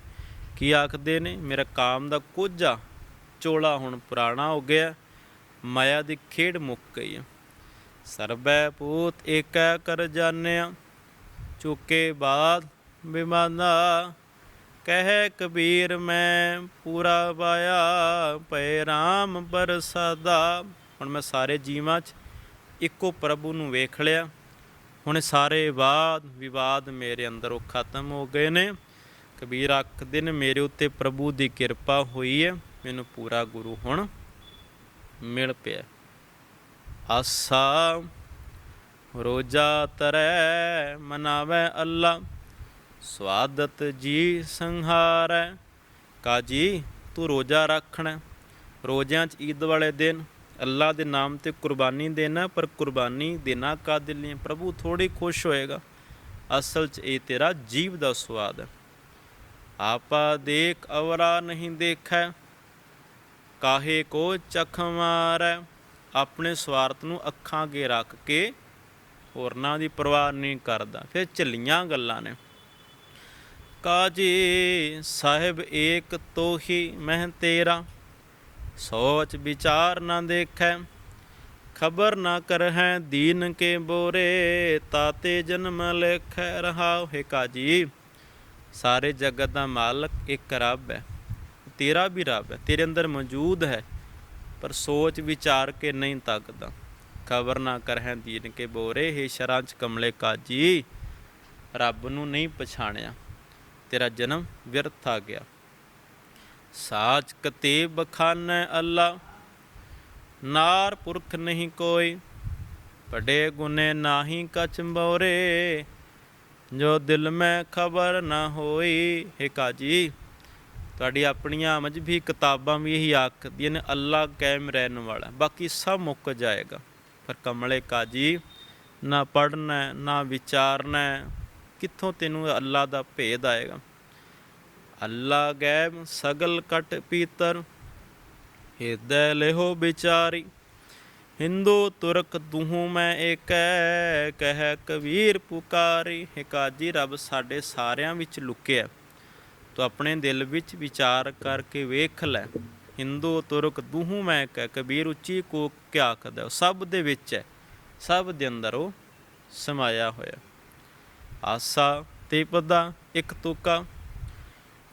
ਕੀ ਆਖਦੇ ਨੇ? ਮੇਰਾ ਕਾਮ ਦਾ ਕੋਝਾ ਚੋਲਾ ਹੁਣ ਪੁਰਾਣਾ ਹੋ ਗਿਆ, ਮਾਇਆ ਦੀ ਖੇਡ ਮੁੱਕ ਗਈ ਹੈ ਸਰਬੈ ਪੂਤ ਏਕੈ ਕਰ ਜਾਣਿਆ, ਚੁਕੇ ਬਾਦ ਬਿਮਾਨਾ। ਕਹਿ ਕਬੀਰ, ਮੈਂ ਪੂਰਾ ਪਾਇਆ ਪਏ RAM ਬਰਸਾਦਾ। ਹੁਣ ਮੈਂ ਸਾਰੇ ਜੀਵਾਂ 'ਚ ਇੱਕੋ ਪ੍ਰਭੂ ਨੂੰ ਵੇਖ ਲਿਆ। ਹੁਣ ਸਾਰੇ ਵਾਦ ਵਿਵਾਦ ਮੇਰੇ ਅੰਦਰੋਂ ਖਤਮ ਹੋ ਗਏ ਨੇ। ਕਬੀਰ ਆਖਦੇ ਨੇ ਮੇਰੇ ਉੱਤੇ ਪ੍ਰਭੂ ਦੀ ਕਿਰਪਾ ਹੋਈ ਹੈ ਮੈਨੂੰ ਪੂਰਾ ਗੁਰੂ ਹੁਣ ਮਿਲ ਪਿਆ। ਆਸਾ ਰੋਜਾ ਤਰੈ ਮਨਾਵੇ ਅੱਲਾ, ਸਵਾਦਤ ਜੀ ਸੰਹਾਰੈ। ਕਾਜੀ ਤੂੰ ਰੋਜਾ ਰੱਖਣਾ, ਰੋਜ਼ਿਆਂ 'ਚ ਈਦ ਵਾਲੇ ਦਿਨ ਅੱਲਾ ਦੇ ਨਾਮ ਤੇ ਕੁਰਬਾਨੀ ਦੇਣਾ, ਪਰ ਕੁਰਬਾਨੀ ਦੇਣਾ ਕਾਦੇ ਲਈ? ਪ੍ਰਭੂ ਥੋੜੀ ਖੁਸ਼ ਹੋਏਗਾ। ਅਸਲ 'ਚ ਇਹ ਤੇਰਾ ਜੀਵ ਦਾ ਸਵਾਦ ਹੈ। ਆਪਾ ਦੇਖ, ਅਵਰਾ ਨਹੀਂ ਦੇਖੈ। ਕਾਹੇ ਕੋ ਚਖ ਮਾਰੈ। ਆਪਣੇ ਸਵਾਰਥ ਨੂੰ ਅੱਖਾਂ ਅੱਗੇ ਰੱਖ ਕੇ ਹੋਰਨਾਂ ਦੀ ਪਰਵਾਹ ਨਹੀਂ ਕਰਦਾ। ਫਿਰ ਝੱਲੀਆਂ ਗੱਲਾਂ ਨੇ। ਕਾਜੀ ਸਾਹਿਬ ਏਕ ਤੋਹੀ, ਮਹਿ ਤੇਰਾ। ਸੋਚ ਵਿਚਾਰ ਨਾ ਦੇਖੈ, ਖਬਰ ਨਾ ਕਰਹਿ, ਦੀਨ ਕੇ ਬੋਰੇ, ਤਾਤੇ ਜਨਮ ਲੇਖੈ, ਰਹਾਉ ਹੈ ਕਾਜੀ। ਸਾਰੇ ਜਗਤ ਦਾ ਮਾਲਕ ਇੱਕ ਰੱਬ ਹੈ, ਤੇਰਾ ਵੀ ਰੱਬ ਹੈ, ਤੇਰੇ ਅੰਦਰ ਮੌਜੂਦ ਹੈ, ਪਰ ਸੋਚ ਵਿਚਾਰ ਕੇ ਨਹੀਂ ਤੱਕਦਾ। ਖਬਰ ਨਾ ਕਰਹਿ, ਦੀਨ ਕੇ ਬੋਰੇ, ਹੈ ਸ਼ਰਾਂ ਚ ਕਮਲੇ ਕਾਜੀ। ਰੱਬ ਨੂੰ ਨਹੀਂ ਪਛਾਣਿਆ, ਤੇਰਾ ਜਨਮ ਵਿਅਰਥ ਆ ਗਿਆ। ਸਾਚ ਕਤੇ ਬਖਾਨੈ ਅੱਲਾ, ਨਾਰ ਪੁਰਖ ਨਹੀਂ ਕੋਈ ਪੜੇ ਗੁਨੇ ਨਾਹੀ ਕਛ ਬੋਰੇ ਜੋ ਦਿਲ ਮੈਂ ਖਬਰ ਨਾ ਹੋਈ। ਹੇ ਕਾਜੀ, ਤੁਹਾਡੀ ਆਪਣੀਆਂ ਮਜਬੀ ਕਿਤਾਬਾਂ ਵੀ ਇਹੀ ਆਖਦੀਆਂ ਨੇ, ਅੱਲਾ ਕਾਇਮ ਰਹਿਣ ਵਾਲਾ, ਬਾਕੀ ਸਭ ਮੁੱਕ ਜਾਏਗਾ। ਪਰ ਕਮਲੇ ਕਾਜੀ, ਨਾ ਪੜਨਾ ਨਾ ਵਿਚਾਰਨਾ, ਕਿੱਥੋਂ ਤੈਨੂੰ ਅੱਲਾ ਦਾ ਭੇਦ ਆਏਗਾ? ਅੱਲਾ ਗੈਬ ਸਗਲ ਕਟ ਪੀਤਰ, ਹਿਰਦੈ ਲਿਹੋ ਵਿਚਾਰੀ। ਹਿੰਦੂ ਤੁਰਕ ਦੂਹੂ ਮੈਂ ਏਕੈ, ਕਹਿ ਕਬੀਰ ਪੁਕਾਰੀ। ਹੈ ਰੱਬ ਸਾਡੇ ਸਾਰਿਆਂ ਵਿੱਚ ਲੁਕਿਆ ਤੂੰ ਆਪਣੇ ਦਿਲ ਵਿੱਚ ਵਿਚਾਰ ਕਰਕੇ ਵੇਖ ਲੈ। ਹਿੰਦੂ ਤੁਰਕ ਦੂਹੂ ਮੈਂ ਕਹਿ ਕਬੀਰ ਉੱਚੀ ਕੋ ਕਿਆ ਕਹਦਾ। ਸਭ ਦੇ ਵਿੱਚ ਹੈ ਸਭ ਦੇ ਅੰਦਰ ਉਹ ਸਮਾਇਆ ਹੋਇਆ। ਆਸਾ ਤੇ ਪਦਾ ਇੱਕ ਤੁਕਾ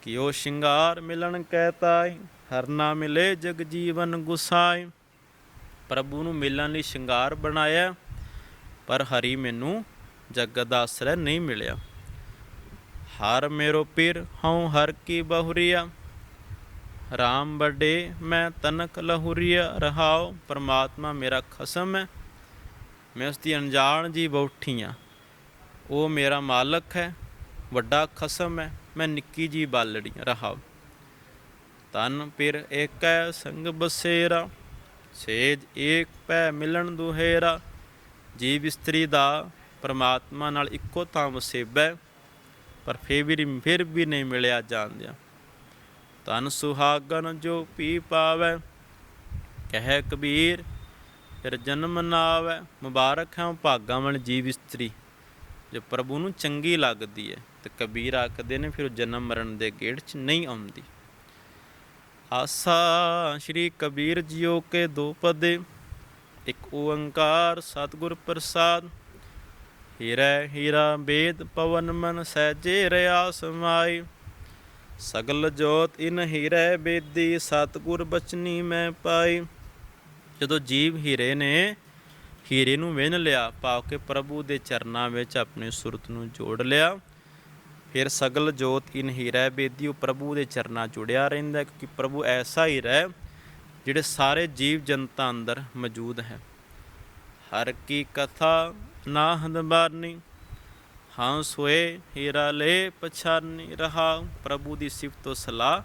ਕਿਉ ਸ਼ਿੰਗਾਰ ਮਿਲਣ ਕਹਿਤਾਈ ਹਰ ਨਾ ਮਿਲੇ ਜਗ ਜੀਵਨ ਗੁਸਾਈ ਪ੍ਰਭੂ ਨੂੰ ਮਿਲਣ ਲਈ ਸ਼ਿੰਗਾਰ ਬਣਾਇਆ, ਪਰ ਹਰੀ ਮੈਨੂੰ ਜਗਤ ਦਾ ਆਸਰਾ ਨਹੀਂ ਮਿਲਿਆ। ਹਰ ਮੇਰੋ ਪੀਰ, ਹਉ ਹਰ ਕੀ ਬਹੁਰੀਆ। ਰਾਮ ਵੱਡੇ, ਮੈਂ ਤਨਕ ਲਹੁਰੀਆ ਰਹਾਉ, ਪਰਮਾਤਮਾ ਮੇਰਾ ਖਸਮ ਹੈ। ਮੈਂ ਉਸ ਦੀ ਅਣਜਾਣ ਜੀ ਬੌਠੀਆਂ ਉਹ ਮੇਰਾ ਮਾਲਕ ਹੈ, ਵੱਡਾ ਖਸਮ ਹੈ। ਮੈਂ ਨਿੱਕੀ ਜੀ ਬਾਲੜੀ ਰਹਾਉ ਤਨ ਪਿਰ ਏਕੈ ਸੰਗ ਬਸੇਰਾ, ਸੇਜ ਏਕ ਪੈ ਮਿਲਣ ਦੁਹੇਰਾ। ਜੀਵ ਇਸਤਰੀ ਦਾ ਪਰਮਾਤਮਾ ਨਾਲ ਇੱਕੋ ਥਾਂ ਵਸੇਬੈ, ਪਰ ਫੇਰ ਵੀ ਫਿਰ ਵੀ ਨਹੀਂ ਮਿਲਿਆ ਜਾਂਦਿਆ ਤਨ ਸੁਹਾਗਨ ਜੋ ਪੀ ਪਾਵੈ, ਕਹਿ ਕਬੀਰ, ਫਿਰ ਜਨਮ ਨਾ ਮੁਬਾਰਕ ਹੈ ਭਾਗਾਂ ਵਣ ਜੀਵ ਇਸਤਰੀ, ਜੋ ਪ੍ਰਭੂ ਨੂੰ ਚੰਗੀ ਲੱਗਦੀ ਹੈ ਤੇ ਕਬੀਰ ਆਖਦੇ ਨੇ ਫਿਰ ਉਹ ਜਨਮ ਮਰਨ ਦੇ ਗੇੜ 'ਚ ਨਹੀਂ ਆਉਂਦੀ। ਆਸਾ ਸ਼੍ਰੀ ਕਬੀਰ ਜੀਓ ਕੇ ਦੋ ਪਦੇ, ਇੱਕ ਓੰਕਾਰ ਸਤਿਗੁਰ ਪ੍ਰਸਾਦ। ਹੀਰਾ ਹੀਰਾ ਬੇਦ ਪਵਨ ਮਨ ਸਹਿਜੇ ਰਿਆ ਸਮਾਈ ਸਗਲ ਜੋਤ ਇਨ ਹੀਰੇ ਬੇਦੀ ਸਤਿਗੁਰ ਬਚਨੀ ਮੈਂ ਪਾਈ। ਜਦੋਂ ਜੀਵ ਹੀਰੇ ਨੇ ਹੀਰੇ ਨੂੰ ਵਿੰਨ ਲਿਆ ਭਾਵ ਕਿ ਪ੍ਰਭੂ ਦੇ ਚਰਨਾਂ ਵਿੱਚ ਆਪਣੀ ਸੁਰਤ ਨੂੰ ਜੋੜ ਲਿਆ। ਫਿਰ ਸਗਲ ਜੋਤ ਇਨ ਹੀਰਾ ਬੇਦੀ ਉਹ ਪ੍ਰਭੂ ਦੇ ਚਰਨਾਂ ਜੁੜਿਆ ਰਹਿੰਦਾ ਕਿਉਂਕਿ ਪ੍ਰਭੂ ਐਸਾ ਹੀ ਰਹਿ ਜਿਹੜੇ ਸਾਰੇ ਜੀਵ ਜਨਤਾ ਅੰਦਰ ਮੌਜੂਦ ਹੈ। ਹਰ ਕੀ ਕਥਾ ਨਾ ਹੰਦਬਾਰਨੀ ਹਾਂ ਸੋਏ ਹੀਰਾ ਲੈ ਪਛਾਨੀ ਰਹਾ। ਪ੍ਰਭੂ ਦੀ ਸਿਫਤੋ ਸਲਾਹ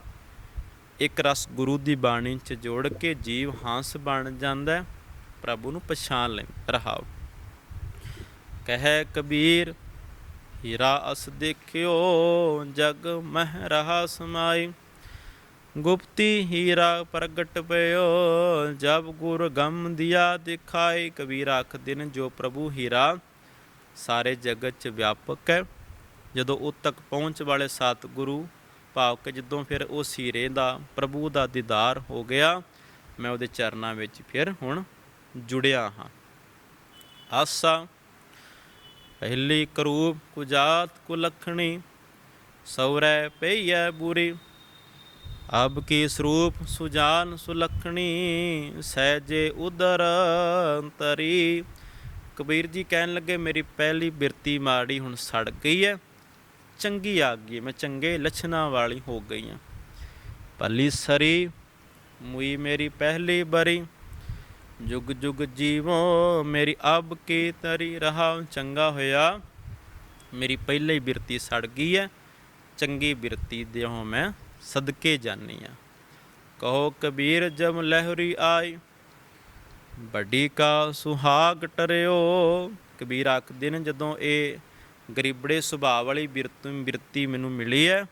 ਇੱਕ ਰਸ ਗੁਰੂ ਦੀ ਬਾਣੀ ਚ ਜੋੜ ਕੇ ਜੀਵ ਹਾਂਸ ਬਣ ਜਾਂਦਾ ਹੈ, ਪ੍ਰਭੂ ਨੂੰ ਪਛਾਣ ਲੈ ਰਹਾਓ ਕਹਿ ਕਬੀਰ ਹੀਰਾ ਅਸ ਦੇਖਿਓ, ਜਗ ਮਹਿ ਰਹਾ ਸਮਾਈ। ਗੁਪਤੀ ਹੀਰਾ ਪ੍ਰਗਟ ਪਇਓ, ਜਬ ਗੁਰ ਗਮ ਦਿਆ ਦਿਖਾਈ। ਕਬੀਰ ਆਖ ਦਿਨ, ਜੋ ਪ੍ਰਭੂ ਹੀਰਾ, ਸਾਰੇ ਜਗਤ ਚ ਵਿਆਪਕ ਹੈ। ਜਦੋਂ ਉਹ ਤੱਕ ਪਹੁੰਚ ਵਾਲੇ ਸਤ ਗੁਰੂ ਭਾਵ ਕਿ ਜਦੋਂ ਫਿਰ ਉਹ ਹੀਰੇ ਦਾ, ਪ੍ਰਭੂ ਦਾ ਦੀਦਾਰ ਹੋ ਗਿਆ, ਮੈਂ ਉਹਦੇ ਚਰਨਾਂ ਵਿੱਚ ਫਿਰ ਹੁਣ ਜੁੜਿਆ ਹਾਂ। ਆਸਾ ਪਹਿਲੀ ਕਰੂਪ ਕੁਜਾਤ ਕੁਲਖਣੀ ਸੌਰੈ ਪਈਐ ਬੁਰੀ। ਅਬ ਕੀ ਸਰੂਪ ਸੁਜਾਨ ਸੁਲਖਣੀ ਸਹਿਜੇ ਉਦਰ ਤਰੀ ਕਬੀਰ ਜੀ ਕਹਿਣ ਲੱਗੇ, ਮੇਰੀ ਪਹਿਲੀ ਬਿਰਤੀ ਮਾੜੀ ਹੁਣ ਸੜ ਗਈ ਹੈ ਚੰਗੀ ਆ ਗਈ ਮੈਂ ਚੰਗੇ ਲੱਛਣਾਂ ਵਾਲੀ ਹੋ ਗਈ ਹਾਂ ਭਲੀ ਸਰੀ, ਮੁਈ ਮੇਰੀ ਪਹਿਲੀ ਬਰੀ। ਜੁਗ ਜੁਗ ਜੀਵੋ, ਮੇਰੀ ਅਬ ਕੀ ਤਰੀ ਰਹਾ, ਚੰਗਾ ਹੋਇਆ। ਮੇਰੀ ਪਹਿਲੀ ਬਿਰਤੀ ਸੜ ਗਈ ਹੈ ਚੰਗੀ ਬਿਰਤੀ ਦੇਹੋਂ ਮੈਂ, ਸਦਕੇ ਜਾਨੀ ਆ। ਕਹੋ ਕਬੀਰ, ਜਮ ਲਹਿਰੀ ਆਈ, ਵੱਡੀ ਕਾ ਸੁਹਾਗ ਟਰਿਓ। ਕਬੀਰ ਆਖਦੇ ਨੇ, ਜਦੋਂ ਇਹ ਗਰੀਬੜੇ ਸੁਭਾਅ ਵਾਲੀ ਬਿਰਤ, ਬਿਰਤੀ ਮੈਨੂੰ ਮਿਲੀ ਹੈ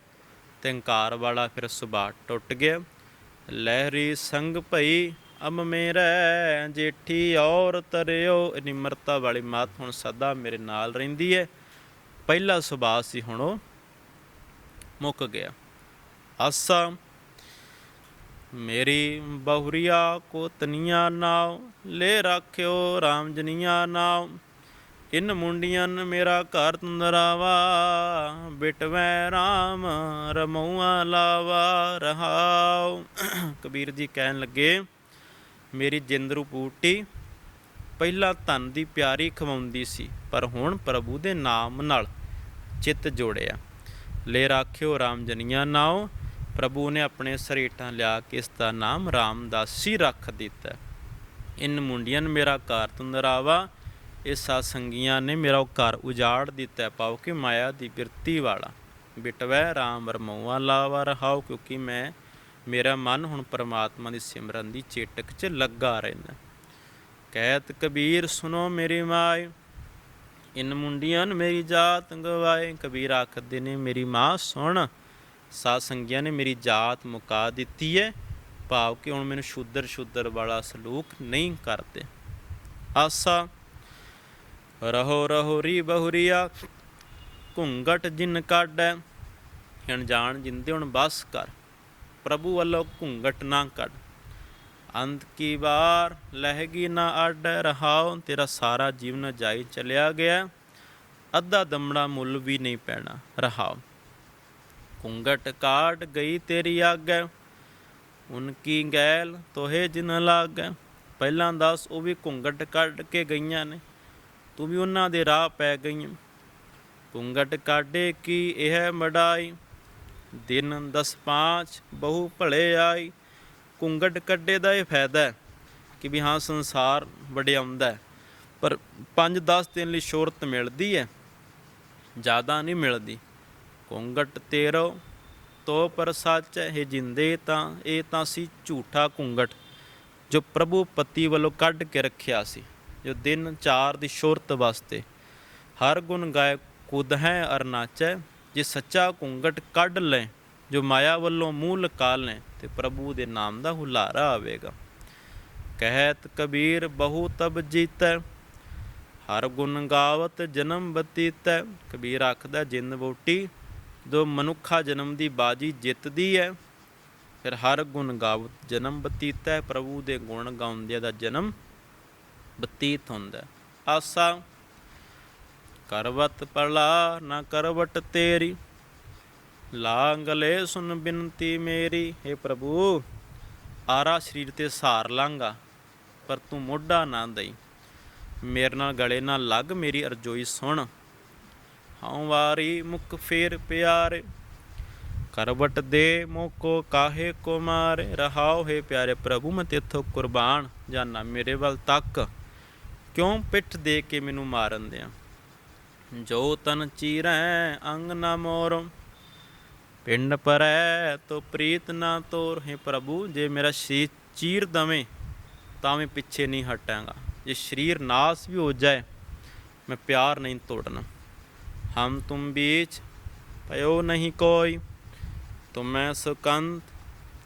ਤੇ ਹੰਕਾਰ ਵਾਲਾ ਫਿਰ ਸੁਭਾਅ ਟੁੱਟ ਗਿਆ। ਲਹਿਰੀ ਸੰਗ ਭਈ ਅਮ ਮੇਰੇ ਜੇਠੀ ਔਰ ਤਰਿਓ ਇਹ ਨਿਮਰਤਾ ਵਾਲੀ ਮਾਤ ਹੁਣ ਸਦਾ ਮੇਰੇ ਨਾਲ ਰਹਿੰਦੀ ਹੈ ਪਹਿਲਾ ਸੁਭਾਅ ਸੀ ਹੁਣ ਉਹ ਮੁੱਕ ਗਿਆ। ਆਸਾ, ਮੇਰੀ ਬਹੁਰੀਆ ਕੋ ਤਨੀਆ ਨਾਉ, ਲੈ ਰਾਖਿਓ RAM ਜਨੀਆਂ ਨਾਉ। ਇਨ ਮੁੰਡੀਆਂ ਮੇਰਾ ਘਰ ਤੁੰਦਰਾਵਾ ਬਿਟਵੈ RAM ਰਮਉਆ ਲਾਵਾ ਰਹਾਉ। ਕਬੀਰ ਜੀ ਕਹਿਣ ਲੱਗੇ ਮੇਰੀ ਜਿੰਦਰੂ ਪੂਟੀ ਪਹਿਲਾਂ ਧਨ ਦੀ ਪਿਆਰੀ ਖਵਾਉਂਦੀ ਸੀ, ਪਰ ਹੁਣ ਪ੍ਰਭੂ ਦੇ ਨਾਮ ਨਾਲ ਚਿੱਤ ਜੋੜਿਆ। ਲੈ ਰਾਖਿਓ RAM ਜਨੀਆਂ ਨਾਉ, ਪ੍ਰਭੂ ਨੇ ਆਪਣੇ ਸਰੀਟਾਂ ਲਿਆ ਕੇ ਇਸ ਦਾ ਨਾਮ ਰਾਮਦਾਸੀ ਰੱਖ ਦਿੱਤਾ। ਇਨ ਮੁੰਡੀਆਂ ਮੇਰਾ ਘਰ ਤੁੰਦਰਾਵਾ ਇਹ ਸਾਧ ਸੰਗੀਆਂ ਨੇ ਮੇਰਾ ਘਰ ਉਜਾੜ ਦਿੱਤਾ ਪਾਉ ਕਿ ਮਾਇਆ ਦੀ ਬਿਰਤੀ ਵਾਲਾ। ਬਿਟਵੈ ਰਾਮ ਵਰਮਉਆ ਲਾਵਾ ਰਹਾਉ, ਕਿਉਂਕਿ ਮੈਂ ਮੇਰਾ ਮਨ ਹੁਣ ਪਰਮਾਤਮਾ ਦੀ ਸਿਮਰਨ ਦੀ ਚੇਟਕ 'ਚ ਲੱਗਾ ਰਹਿੰਦਾ। ਕਹਿਤ ਕਬੀਰ ਸੁਨੋ ਮੇਰੀ ਮਾਈ ਇਨ ਮੁੰਡੀਆਂ ਮੇਰੀ ਜਾਤ ਗਵਾਏ। ਕਬੀਰ ਆਖਦੇ ਨੇ, ਮੇਰੀ ਮਾਂ ਸੁਣ, ਸਾਧ ਸੰਗੀਆਂ ਨੇ ਮੇਰੀ ਜਾਤ ਮੁਕਾ ਦਿੱਤੀ ਹੈ ਭਾਵ ਕਿ ਹੁਣ ਮੈਨੂੰ ਸ਼ੂਦਰ ਸ਼ੂਦਰ ਵਾਲਾ ਸਲੂਕ ਨਹੀਂ ਕਰਦੇ। ਆਸਾ, ਰਹੋ ਰਹੋ ਰੀ ਬਹੁਰੀਆ, ਘੁੰਗਟ ਜਿਨ ਕਾਢੈ ਅਣਜਾਣ ਜਿੰਦੇ ਹੁਣ ਬਸ ਕਰ। ਪ੍ਰਭੂ ਵੱਲੋਂ ਘੁੰਗਟ ਨਾ ਕੱਢ। ਅੰਤ ਕੀ ਵਾਰ ਲਹਿਗੀ ਨਾ ਅੱਡ, ਰਹਾਉ ਤੇਰਾ ਸਾਰਾ ਜੀਵਨ ਜਾਈ ਚਲਿਆ ਗਿਆ। ਅੱਧਾ ਦਮੜਾ ਮੁੱਲ ਵੀ ਨਹੀਂ ਪੈਣਾ, ਰਹਾਉ। ਕੁੰਗਟ ਕਾਟ ਗਈ ਤੇਰੀ ਆਗੈ ਉਨਕੀ ਗੈਲ ਤੋਹੇ ਜਿਨ ਲਾਗੈ। ਪਹਿਲਾਂ ਦੱਸ ਉਹ ਵੀ ਘੁੰਗਟ ਕੱਢ ਕੇ ਗਈਆਂ ਨੇ, ਤੂੰ ਵੀ ਉਹਨਾਂ ਦੇ ਰਾਹ ਪੈ ਗਈਆਂ ਘੁੰਗਟ ਕਾਢੇ ਕੀ ਇਹ ਮੜਾਈ ਦਿਨ ਦਸ ਪਾँਚ, ਬਹੁ ਭਲੇ ਆਈ, ਘੁੰਗਟ ਕੱਢੇ ਦਾ ਇਹ ਫਾਇਦਾ ਹੈ ਕਿ ਵੀ ਹਾਂ, ਸੰਸਾਰ ਵਡਿਆਉਂਦਾ ਹੈ। ਪਰ 5-10 ਦਿਨ ਲਈ ਸ਼ੋਹਰਤ ਮਿਲਦੀ ਹੈ, ਜ਼ਿਆਦਾ ਨਹੀਂ ਮਿਲਦੀ। ਘੁੰਗਟ ਤੇਰੋ, ਤੋ ਪਰ ਸੱਚ ਇਹ ਜਿੰਦੇ ਤਾਂ, ਇਹ ਤਾਂ ਸੀ ਝੂਠਾ ਘੁੰਗਟ, ਜੋ ਪ੍ਰਭੂ ਪਤੀ ਵੱਲੋਂ ਕੱਢ ਕੇ ਰੱਖਿਆ ਸੀ, ਜੋ ਦਿਨ ਚਾਰ ਦੀ ਸ਼ੋਹਰਤ ਵਾਸਤੇ। ਹਰ ਗੁਣ ਗਾਏ ਕੁਦ ਹੈ, ਅਰ ਨਾਚੈ ਜੇ ਸੱਚਾ ਘੁੰਗਟ ਕੱਢ ਲੈ, ਜੋ ਮਾਇਆ ਵੱਲੋਂ ਮੂੰਹ ਲਕਾ ਲੈ, ਤੇ ਪ੍ਰਭੂ ਦੇ ਨਾਮ ਦਾ ਹੁਲਾਰਾ ਆਵੇਗਾ। ਕਹਿਤ ਕਬੀਰ ਬਹੁ ਤਬ ਜੀਤੈ, ਹਰ ਗੁਣ ਗਾਵਤ ਜਨਮ ਬਤੀਤੈ। ਕਬੀਰ ਆਖਦਾ, ਜਿੰਨ ਵੋਟੀ ਜੋ ਮਨੁੱਖਾ ਜਨਮ ਦੀ ਬਾਜੀ ਜਿੱਤਦੀ ਹੈ ਫਿਰ ਹਰ ਗੁਣ ਗਾਵਤ ਜਨਮ ਬਤੀਤੈ, ਪ੍ਰਭੂ ਦੇ ਗੁਣ ਗਾਉਂਦਿਆਂ ਦਾ ਜਨਮ ਬਤੀਤ ਹੁੰਦਾ। ਆਸਾ ਕਰਵਤ ਪਲਾ ਨਾ ਕਰਵਟ ਤੇਰੀ। ਲਾਂਗਲੇ ਸੁਨ ਬਿਨਤੀ ਮੇਰੀ। हे ਪ੍ਰਭੂ, ਆਰਾ ਸਰੀਰ ਤੇ ਸਾਰ ਲਾਂਗਾ, ਪਰ ਤੂੰ ਮੋਢਾ ਨਾ ਦਈ। ਮੇਰੇ ਨਾਲ ਗਲੇ ਨਾਲ ਲੱਗ, ਮੇਰੀ ਅਰਜ਼ੋਈ ਸੁਣ। ਹਉ ਵਾਰੀ ਮੁਖ ਫੇਰ ਪਿਆਰੇ, ਕਰਵਟ ਦੇ ਮੋਕੋ ਕਾਹੇ ਕੋ ਮਾਰੇ। ਰਹਾਓ ਹੈ ਪਿਆਰੇ ਪ੍ਰਭੂ, ਮੈਂ ਤੇਥੋਂ ਕੁਰਬਾਨ, ਜਾਨਾ ਮੇਰੇ ਵੱਲ ਤੱਕ। ਕਿਉਂ ਪਿੱਠ ਦੇ ਕੇ ਮੈਨੂੰ ਮਾਰਨ ਦਿਆਂ? ਜੋ ਤਨ ਚੀਰੈ ਅੰਗ ਨ ਮੋਰ, ਪਿੰਡ ਪਰੈ ਤੋ ਪ੍ਰੀਤ ਨਾ ਤੋਰ ਹੈ ਪ੍ਰਭੂ, ਜੇ ਮੇਰਾ ਸ਼ਰੀਰ ਚੀਰ ਦਵੇਂ ਤਾਂ ਮੈਂ ਪਿੱਛੇ ਨਹੀਂ ਹਟਾਂਗਾ। ਜੇ ਸ਼ਰੀਰ ਨਾਸ ਵੀ ਹੋ ਜਾਏ, ਮੈਂ ਪਿਆਰ ਨਹੀਂ ਤੋੜਨਾ। ਹਮ ਤੁਮ ਬੀਚ ਪਇਓ ਨਹੀਂ ਕੋਈ, ਤੁਮੈ ਸੁਕੰਤ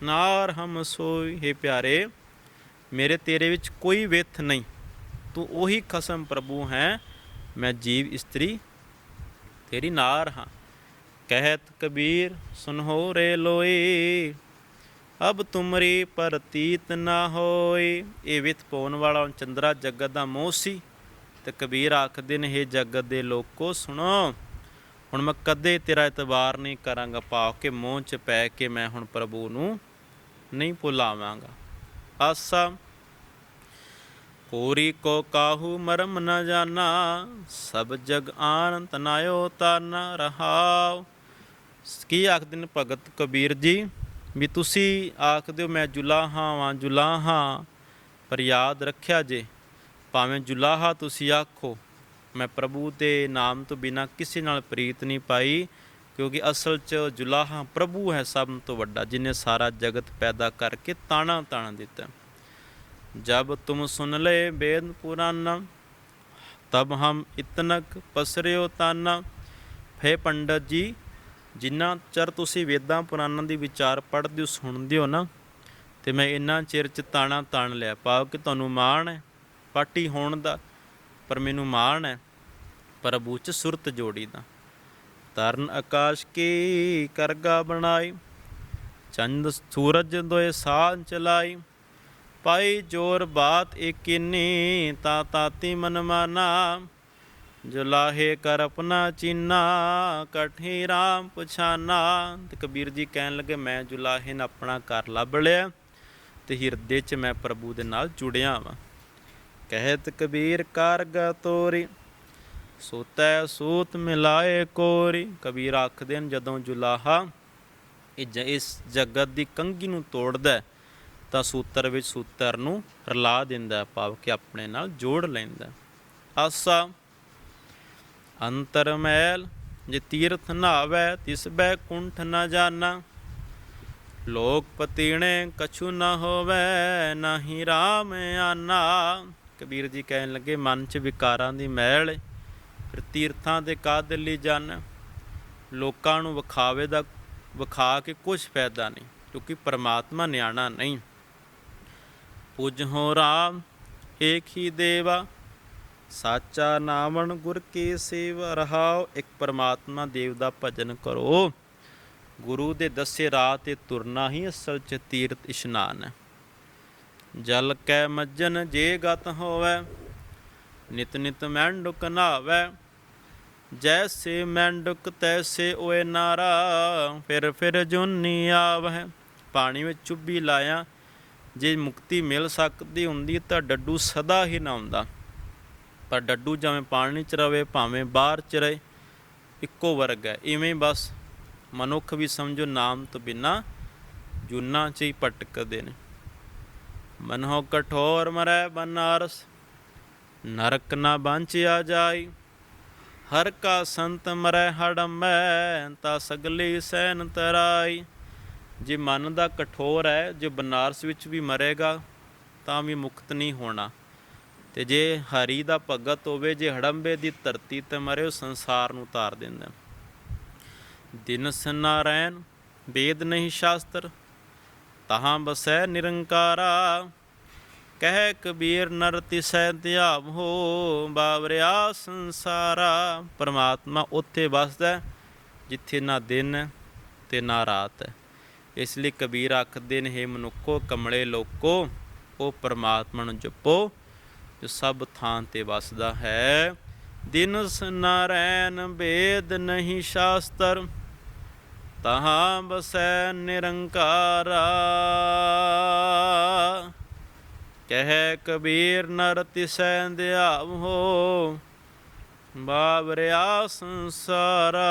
ਨਾਰ ਹਮ ਸੋਈ। ਹੈ ਪਿਆਰੇ, ਮੇਰੇ ਤੇਰੇ ਵਿੱਚ ਕੋਈ ਵਿਥ ਨਹੀਂ। ਤੂੰ ਉਹੀ ਖਸਮ ਪ੍ਰਭੂ ਹੈ ਮੈਂ ਜੀਵ ਇਸਤਰੀ ਤੇਰੀ ਨਾਰ ਹਾਂ। ਕਹਿਤ ਕਬੀਰ, ਸੁਨਹੋ ਰੇ ਲੋਈ ਅਬ ਤੁਮਰੀ ਪ੍ਰਤੀਤ ਨਾ ਹੋਈ ਇਹ ਵਿਥ ਪਾਉਣ ਵਾਲਾ ਚੰਦਰਾ ਜਗਤ ਦਾ ਮੋਹ ਸੀ। ਤੇ ਕਬੀਰ ਆਖਦੇ ਨੇ ਇਹ ਜਗਤ ਦੇ ਲੋਕੋ, ਸੁਣੋ। ਹੁਣ ਮੈਂ ਕਦੇ ਤੇਰਾ ਇਤਬਾਰ ਨਹੀਂ ਕਰਾਂਗਾ। ਪਾ ਕੇ ਮੋਹ ਚ ਪੈ ਕੇ ਮੈਂ ਹੁਣ ਪ੍ਰਭੂ ਨੂੰ ਨਹੀਂ ਭੁਲਾਵਾਂਗਾ। ਆਸਾ ਪੂਰੀ ਕੋ ਕਾਹੂ ਮਰਮ ਨ ਜਾਣਾ ਸਭ ਜਗ ਆਨੰਦ ਨਾਇਓ ਤਾਨਾ ਰਹਾਉ। ਕੀ ਆਖਦੇ ਨੇ ਭਗਤ ਕਬੀਰ ਜੀ, ਵੀ ਤੁਸੀਂ ਆਖਦੇ ਹੋ, ਮੈਂ ਜੁਲਾਹਾ ਵਾਂ, ਜੁਲਾਹਾ, ਪਰ ਯਾਦ ਰੱਖਿਆ ਜੇ, ਭਾਵੇਂ ਜੁਲਾਹਾ ਤੁਸੀਂ ਆਖੋ, ਮੈਂ ਪ੍ਰਭੂ ਦੇ ਨਾਮ ਤੋਂ ਬਿਨਾ ਕਿਸੇ ਨਾਲ ਪ੍ਰੀਤ ਨਹੀਂ ਪਾਈ, ਕਿਉਂਕਿ ਅਸਲ 'ਚ ਜੁਲਾਹਾ ਪ੍ਰਭੂ ਹੈ ਸਭ ਤੋਂ ਵੱਡਾ, ਜਿਨੇ ਸਾਰਾ ਜਗਤ ਪੈਦਾ ਕਰਕੇ ਤਾਣਾ ਤਾਣਾ ਦਿੱਤਾ। ਜਬ ਤੁਮ ਸੁਨ ਲੈ ਵੇਦ ਪੁਰਾਨਾ, ਤਬ ਹਮ ਇਤਨਕ ਪਸਰਿਓ ਤਾਨਾ। ਫੇ ਪੰਡਤ ਜੀ, ਜਿੰਨਾ ਚਿਰ ਤੁਸੀਂ ਵੇਦਾਂ ਪੁਰਾਣਾਂ ਦੀ ਵਿਚਾਰ ਪੜ੍ਹਦੇ ਹੋ, ਸੁਣਦੇ ਹੋ ਨਾ, ਤੇ ਮੈਂ ਇੰਨਾ ਚਿਰ ਚ ਤਾਣਾ ਤਾਣ ਲਿਆ। ਪਾਉ ਕਿ ਤੁਹਾਨੂੰ ਮਾਣ ਹੈ, ਪਾਟੀ ਹੋਣ ਦਾ, ਪਰ ਮੈਨੂੰ ਮਾਣ ਹੈ, ਪ੍ਰਭੂ ਚ ਸੁਰਤ ਜੋੜੀ ਦਾ। ਤਰਨ ਆਕਾਸ਼ ਕੀ ਕਰਗਾ ਬਣਾਈ, ਚੰਦ ਸੂਰਜ ਦੋਏ ਸਾਹ ਚਲਾਈ ਪਾਈ ਜੋਰ ਬਾਤ ਇਕਿਨੀ ਤਾ ਤਾਤੀ ਮਨ ਮਾਨਾ। ਜੁਲਾਹੇ ਕਰ ਆਪਣਾ ਚੀਨਾ, ਕਠੀ ਰਾਮ ਪਛਾਨਾ। ਤੇ ਕਬੀਰ ਜੀ ਕਹਿਣ ਲੱਗੇ, ਮੈਂ ਜੁਲਾਹੇ ਨੇ ਆਪਣਾ ਘਰ ਲੱਭ ਲਿਆ, ਤੇ ਹਿਰਦੇ 'ਚ ਮੈਂ ਪ੍ਰਭੂ ਦੇ ਨਾਲ ਜੁੜਿਆ ਵਾਂ। ਕਹਿਤ ਕਬੀਰ, ਕਾਰਗ ਤੋਰੀ, ਸੋਤੈ ਸੂਤ ਮਿਲਾਏ ਕੋਰੀ। ਕਬੀਰ ਆਖਦੇ ਨੇ ਜਦੋਂ ਜੁਲਾਹਾ ਇਹ ਜ- ਇਸ ਜਗਤ ਦੀ ਕੰਗੀ ਨੂੰ ਤੋੜਦਾ ਤਾਂ ਸੂਤਰ ਵਿੱਚ ਸੂਤਰ ਨੂੰ ਰਲਾ ਦਿੰਦਾ ਹੈ, ਭਾਵ ਕਿ ਆਪਣੇ ਨਾਲ ਜੋੜ ਲੈਂਦਾ ਆਸਾ ਅੰਤਰ ਮੈਲ ਜੇ ਤੀਰਥ ਨਾਵੈ ਤਿਸ ਬੈ ਕੁੰਠ ਨ ਜਾਣਾ ਲੋਕ ਪਤੀਣੇ ਕਛੂ ਨ ਹੋਵੈ ਨਾਹੀ RAM ਆਨਾ। ਕਬੀਰ ਜੀ ਕਹਿਣ ਲੱਗੇ ਮਨ ਚ ਵਿਕਾਰਾਂ ਦੀ ਮੈਲ ਏ, ਫਿਰ ਤੀਰਥਾਂ ਦੇ ਕਾਦਲ ਲਈ ਜਨ। ਲੋਕਾਂ ਨੂੰ ਵਿਖਾਵੇ ਦਾ ਵਿਖਾ ਕੇ ਕੁਝ ਫਾਇਦਾ ਨਹੀਂ ਕਿਉਂਕਿ ਪਰਮਾਤਮਾ ਨਿਆਣਾ ਨਹੀਂ। ਪੁਜ ਹੋ ਰਾਮ ਏਕ ਹੀ ਦੇਵਾ। ਸਾਚਾ ਨਾਮਨ ਗੁਰ ਕੀ ਸੇਵਾ ਰਹਾਓ ਇੱਕ ਪਰਮਾਤਮਾ ਦੇਵ ਦਾ ਭਜਨ ਕਰੋ। ਗੁਰੂ ਦੇ ਦੱਸੇ ਰਾਹ ਤੇ ਤੁਰਨਾ ਹੀ ਅਸਲ ਚ ਤੀਰਥ ਇਸ਼ਨਾਨ ਹੈ। ਜਲ ਕੈ ਮੱਜਨ ਜੇ ਗਤ ਹੋਵੇ, ਨਿਤ ਨਿਤ ਮੈਂਡੁਕ ਨਾਵੇ। ਜੈਸੇ ਮੈਂਡੁਕ ਤੈਸੇ ਓਏ ਨਾਰਾ, ਫਿਰ ਫਿਰ ਜੁਨੀ ਆਵਹਿ। ਪਾਣੀ ਵਿੱਚ ਚੁੱਭੀ ਲਾਇਆ ਜੇ ਮੁਕਤੀ ਮਿਲ ਸਕਦੀ ਹੁੰਦੀ ਤਾਂ ਡੱਡੂ ਸਦਾ ਹੀ ਨਾ ਹੁੰਦਾ। ਪਰ ਡੱਡੂ ਜਿਵੇਂ ਪਾਣੀ ਚ ਰਵੇ, ਭਾਵੇਂ ਬਾਹਰ ਚ ਰਹੇ, ਇੱਕੋ ਵਰਗ ਹੈ। ਇਵੇਂ ਬਸ ਮਨੁੱਖ ਵੀ ਸਮਝੋ ਨਾਮ ਤੋਂ ਬਿਨਾ ਜੁਨਾ ਚ ਹੀ ਭਟਕਦੇ ਨੇ। ਮਨੋ ਕਠੋਰ ਮਰੈ ਬਨਾਰਸ, ਨਰਕ ਨਾ ਬਾਂਚਿਆ ਜਾਈ। ਹਰ ਕਾ ਸੰਤ ਮਰੈ ਹੜਮੈ ਤਾ ਸਗਲੀ ਸੈਨ ਤਰਾਈ। ਜੇ ਮਨ ਦਾ ਕਠੋਰ ਹੈ, ਜੇ ਬਨਾਰਸ ਵਿੱਚ ਵੀ ਮਰੇਗਾ, ਤਾਂ ਵੀ ਮੁਕਤ ਨਹੀਂ ਹੋਣਾ। ਤੇ ਜੇ ਹਰੀ ਦਾ ਭਗਤ ਹੋਵੇ, ਜੇ ਹੜੰਬੇ ਦੀ ਧਰਤੀ ਤੇ ਮਰੇ, ਉਹ ਸੰਸਾਰ ਨੂੰ ਉਤਾਰ ਦਿੰਦਾ ਦਿਨ ਸਨਾਰਾਇਣ ਵੇਦ ਨਹੀਂ ਸ਼ਾਸਤਰ, ਤਹਾਂ ਬਸੈ ਨਿਰੰਕਾਰਾ। ਕਹਿ ਕਬੀਰ ਨਰ ਤਿਸੈ ਧਿਆਵ ਹੋ, ਬਾਵਰਿਆ ਸੰਸਾਰਾ। ਪਰਮਾਤਮਾ ਉੱਥੇ ਵਸਦਾ ਜਿੱਥੇ ਨਾ ਦਿਨ ਹੈ ਤੇ ਨਾ ਰਾਤ ਹੈ। ਇਸ ਲਈ ਕਬੀਰ ਆਖਦੇ ਨੇ, ਹੈ ਮਨੁੱਖੋ, ਕਮਲੇ ਲੋਕੋ, ਉਹ ਪਰਮਾਤਮਾ ਨੂੰ ਜਪੋ, ਜੋ ਸਭ ਥਾਂ ਤੇ ਵਸਦਾ ਹੈ। ਦਿਨ ਸਨਾਰੈਣ ਵੇਦ ਨਹੀਂ ਸ਼ਾਸਤਰ, ਤਹਾਂ ਬਸੈ ਨਿਰੰਕਾਰਾ। ਕਹਿ ਕਬੀਰ, ਨਰ ਤਿਸੈ ਦਿਆਵ ਹੋ ਬਾਵਰਿਆ ਸੰਸਾਰਾ।